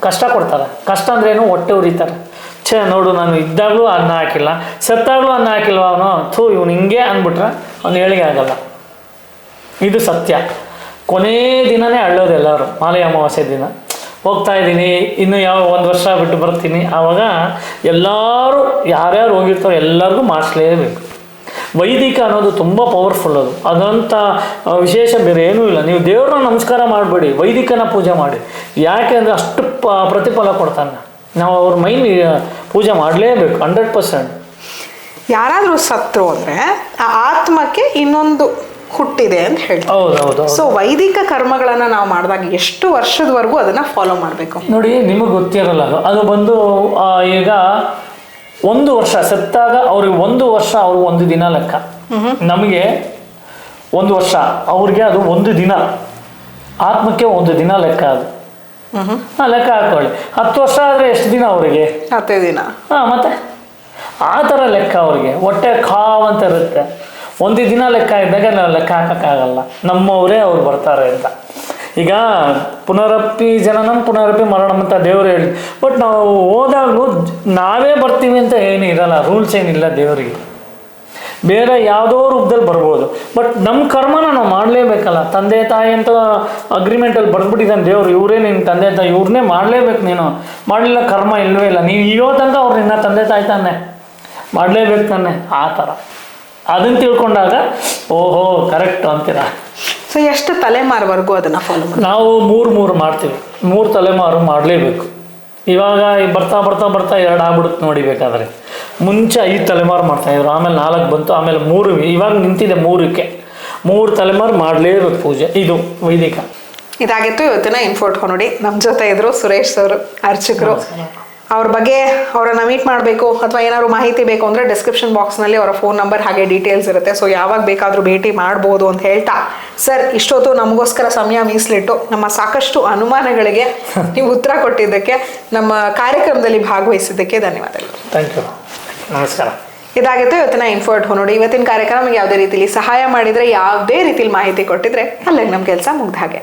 ಕಷ್ಟ ಕೊಡ್ತಾರೆ. ಕಷ್ಟ ಅಂದ್ರೆ ಏನು? ಹೊಟ್ಟೆ ಉರಿತಾರೆ. ಛೇ ನೋಡು ನಾನು ಇದ್ದಾಗಲೂ ಅನ್ನ ಹಾಕಿಲ್ಲ. ಸತ್ತಾಗಲೂ ಅನ್ನ ಹಾಕಿಲ್ವ ಅವನು? ಥೂ ಇವನು ಹಿಂಗೆ ಅಂದ್ಬಿಟ್ರೆ ಅವ್ನು ಹೇಳಿಗೆ ಆಗಲ್ಲ. ಇದು ಸತ್ಯ. ಕೊನೇ ದಿನನೇ ಅಳ್ಳೋದು ಎಲ್ಲರೂ, ಮಾಲೆ ಅಮಾವಾಸ್ಯೆ ದಿನ. ಹೋಗ್ತಾ ಇದ್ದೀನಿ, ಇನ್ನು ಯಾವ ಒಂದು ವರ್ಷ ಬಿಟ್ಟು ಬರ್ತೀನಿ. ಆವಾಗ ಎಲ್ಲರೂ, ಯಾರ್ಯಾರು ಹೋಗಿರ್ತಾರೋ ಎಲ್ಲರಿಗೂ ಮಾಡಿಸ್ಲೇಬೇಕು. ವೈದಿಕ ಅನ್ನೋದು ತುಂಬ ಪವರ್ಫುಲ್ ಅದು. ಅದಂಥ ವಿಶೇಷ ಬೇರೆ ಏನೂ ಇಲ್ಲ. ನೀವು ದೇವ್ರನ್ನ ನಮಸ್ಕಾರ ಮಾಡಬೇಡಿ, ವೈದಿಕನ ಪೂಜೆ ಮಾಡಿ. ಯಾಕೆ ಅಂದರೆ ಅಷ್ಟು ಪ, ಪ್ರತಿಫಲ ಕೊಡ್ತಾನೆ. ನಾವು ಅವ್ರ ಮೈನ್ ಪೂಜೆ ಮಾಡಲೇಬೇಕು, ಹಂಡ್ರೆಡ್ ಪರ್ಸೆಂಟ್. ಯಾರಾದರೂ ಸತ್ರು ಹೋದರೆ ಆ ಆತ್ಮಕ್ಕೆ ಇನ್ನೊಂದು ಹುಟ್ಟಿದೆ ಅಂತ ಹೇಳ್ತಾರೆ. ಹೌದು ಹೌದು ಹೌದು. ಸೊ ವೈದಿಕ ಕರ್ಮಗಳನ್ನ ನಾವು ಮಾಡಿದಾಗ ಎಷ್ಟು ವರ್ಷದವರೆಗೂ ಅದನ್ನ ಫಾಲೋ ಮಾಡಬೇಕು? ನೋಡಿ ನಿಮಗೆ ಗೊತ್ತಿರಲ್ಲ ಅದು. ಅದು ಬಂದು ಈಗ ಒಂದು ವರ್ಷ ಸತ್ತಾಗ ಅವ್ರಿಗೆ ಒಂದು ವರ್ಷ ಅವ್ರು ಒಂದು ದಿನ ಲೆಕ್ಕ. ನಮಗೆ ಒಂದು ವರ್ಷ ಅವ್ರಿಗೆ ಅದು ಒಂದು ದಿನ. ಆತ್ಮಕ್ಕೆ ಒಂದು ದಿನ ಲೆಕ್ಕ ಅದು. ಹಾಂ ಲೆಕ್ಕ ಹಾಕೊಳ್ಳಿ. ಹತ್ತು ವರ್ಷ ಆದರೆ ಎಷ್ಟು ದಿನ ಅವರಿಗೆ? ಹತ್ತೇ ದಿನ. ಹಾಂ ಮತ್ತೆ? ಆ ಥರ ಲೆಕ್ಕ ಅವ್ರಿಗೆ. ಹೊಟ್ಟೆ ಕಾವ್ ಅಂತ ಇರುತ್ತೆ. ಒಂದು ದಿನ ಲೆಕ್ಕ ಇದ್ದಾಗ ನಾವು ಲೆಕ್ಕ ಹಾಕೋಕ್ಕಾಗಲ್ಲ. ನಮ್ಮವರೇ ಅವ್ರು ಬರ್ತಾರೆ ಅಂತ. ಈಗ ಪುನರಪ್ಪಿ ಜನನಂ, ಪುನರಪ್ಪಿ ಮರಣಂ ಅಂತ ದೇವರು ಹೇಳಿ ಬಟ್ ನಾವು ಹೋದಾಗಲೂ ನಾವೇ ಬರ್ತೀವಿ ಅಂತ ಏನು ಇರಲ್ಲ. ರೂಲ್ಸ್ ಏನಿಲ್ಲ ದೇವರಿಗೆ. ಬೇರೆ ಯಾವುದೋ ರೂಪದಲ್ಲಿ ಬರ್ಬೋದು. ಬಟ್ ನಮ್ಮ ಕರ್ಮನ ನಾವು ಮಾಡಲೇಬೇಕಲ್ಲ. ತಂದೆ, ತಾಯಿ ಅಂತ ಅಗ್ರಿಮೆಂಟಲ್ಲಿ ಬರೆದ್ಬಿಟ್ಟಿದ್ದಾನೆ ದೇವರು. ಇವರೇ ನಿನ್ನ ತಂದೆ, ತಾಯಿ. ಇವ್ರನ್ನೇ ಮಾಡಲೇಬೇಕು ನೀನು. ಮಾಡಲಿಲ್ಲ ಕರ್ಮ ಇಲ್ಲವೇ ಇಲ್ಲ. ನೀವು ಇರೋ ತನಕ ಅವ್ರು ನಿನ್ನ ತಂದೆ, ತಾಯಿ ತಾನೆ. ಮಾಡಲೇಬೇಕು ತಾನೆ. ಆ ಥರ. ಅದನ್ನು ತಿಳ್ಕೊಂಡಾಗ ಓಹೋ ಕರೆಕ್ಟ್ ಅಂತೀರಾ. ಸೊ ಎಷ್ಟು ತಲೆಮಾರುವರೆಗೂ ಅದನ್ನ ಫಾಲೋ ಮಾಡಿ ನಾವು ಮೂರು ಮೂರು ಮಾಡ್ತೀವಿ. ಮೂರು ತಲೆಮಾರು ಮಾಡಲೇಬೇಕು. ಇವಾಗ ಬರ್ತಾ ಬರ್ತಾ ಬರ್ತಾ ಎರಡು ಆಗ್ಬಿಡುತ್ತೆ ನೋಡಿ ಬೇಕಾದರೆ. ಮುಂಚೆ ಐದು ತಲೆಮಾರು ಮಾಡ್ತಾಯಿದ್ರು ಆಮೇಲೆ ನಾಲ್ಕು ಬಂತು ಆಮೇಲೆ ಮೂರು ಇವಾಗ ನಿಂತಿದೆ ಮೂರಕ್ಕೆ. ಮೂರು ತಲೆಮಾರು ಮಾಡಲೇಬೇಕು ಪೂಜೆ. ಇದು ವೈದಿಕ. ಇದಾಗಿತ್ತು ಇವತ್ತಿನ ಇನ್ಫೋಟ್ ನೋಡಿ. ನಮ್ಮ ಜೊತೆ ಇದ್ರು ಸುರೇಶ್ ಸರ್ ಅರ್ಚಕರು. ಅವ್ರ ಬಗ್ಗೆ ಅವರನ್ನ ಮೀಟ್ ಮಾಡಬೇಕು ಅಥವಾ ಏನಾದ್ರು ಮಾಹಿತಿ ಬೇಕು ಅಂದರೆ ಡಿಸ್ಕ್ರಿಪ್ಷನ್ ಬಾಕ್ಸ್ನಲ್ಲಿ ಅವರ ಫೋನ್ ನಂಬರ್ ಹಾಗೆ ಡೀಟೇಲ್ಸ್ ಇರುತ್ತೆ. ಸೊ ಯಾವಾಗ ಬೇಕಾದರೂ ಭೇಟಿ ಮಾಡ್ಬೋದು ಅಂತ ಹೇಳ್ತಾ. ಸರ್ ಇಷ್ಟೊತ್ತು ನಮಗೋಸ್ಕರ ಸಮಯ ಮೀಸಲಿಟ್ಟು ನಮ್ಮ ಸಾಕಷ್ಟು ಅನುಮಾನಗಳಿಗೆ ನೀವು ಉತ್ತರ ಕೊಟ್ಟಿದ್ದಕ್ಕೆ ನಮ್ಮ ಕಾರ್ಯಕ್ರಮದಲ್ಲಿ ಭಾಗವಹಿಸಿದ್ದಕ್ಕೆ ಧನ್ಯವಾದಗಳು. ಥ್ಯಾಂಕ್ ಯು ನಮಸ್ಕಾರ. ಇದಾಗಿತ್ತು ಇವತ್ತಿನ ಇನ್ಫೋರ್ಟ್ ನೋಡಿ. ಇವತ್ತಿನ ಕಾರ್ಯಕ್ರಮ ಯಾವುದೇ ರೀತಿಯಲ್ಲಿ ಸಹಾಯ ಮಾಡಿದರೆ ಯಾವುದೇ ರೀತಿಯಲ್ಲಿ ಮಾಹಿತಿ ಕೊಟ್ಟಿದ್ರೆ ಅಲ್ಲಿಗೆ ನಮ್ಮ ಕೆಲಸ ಮುಗ್ದ ಹಾಗೆ.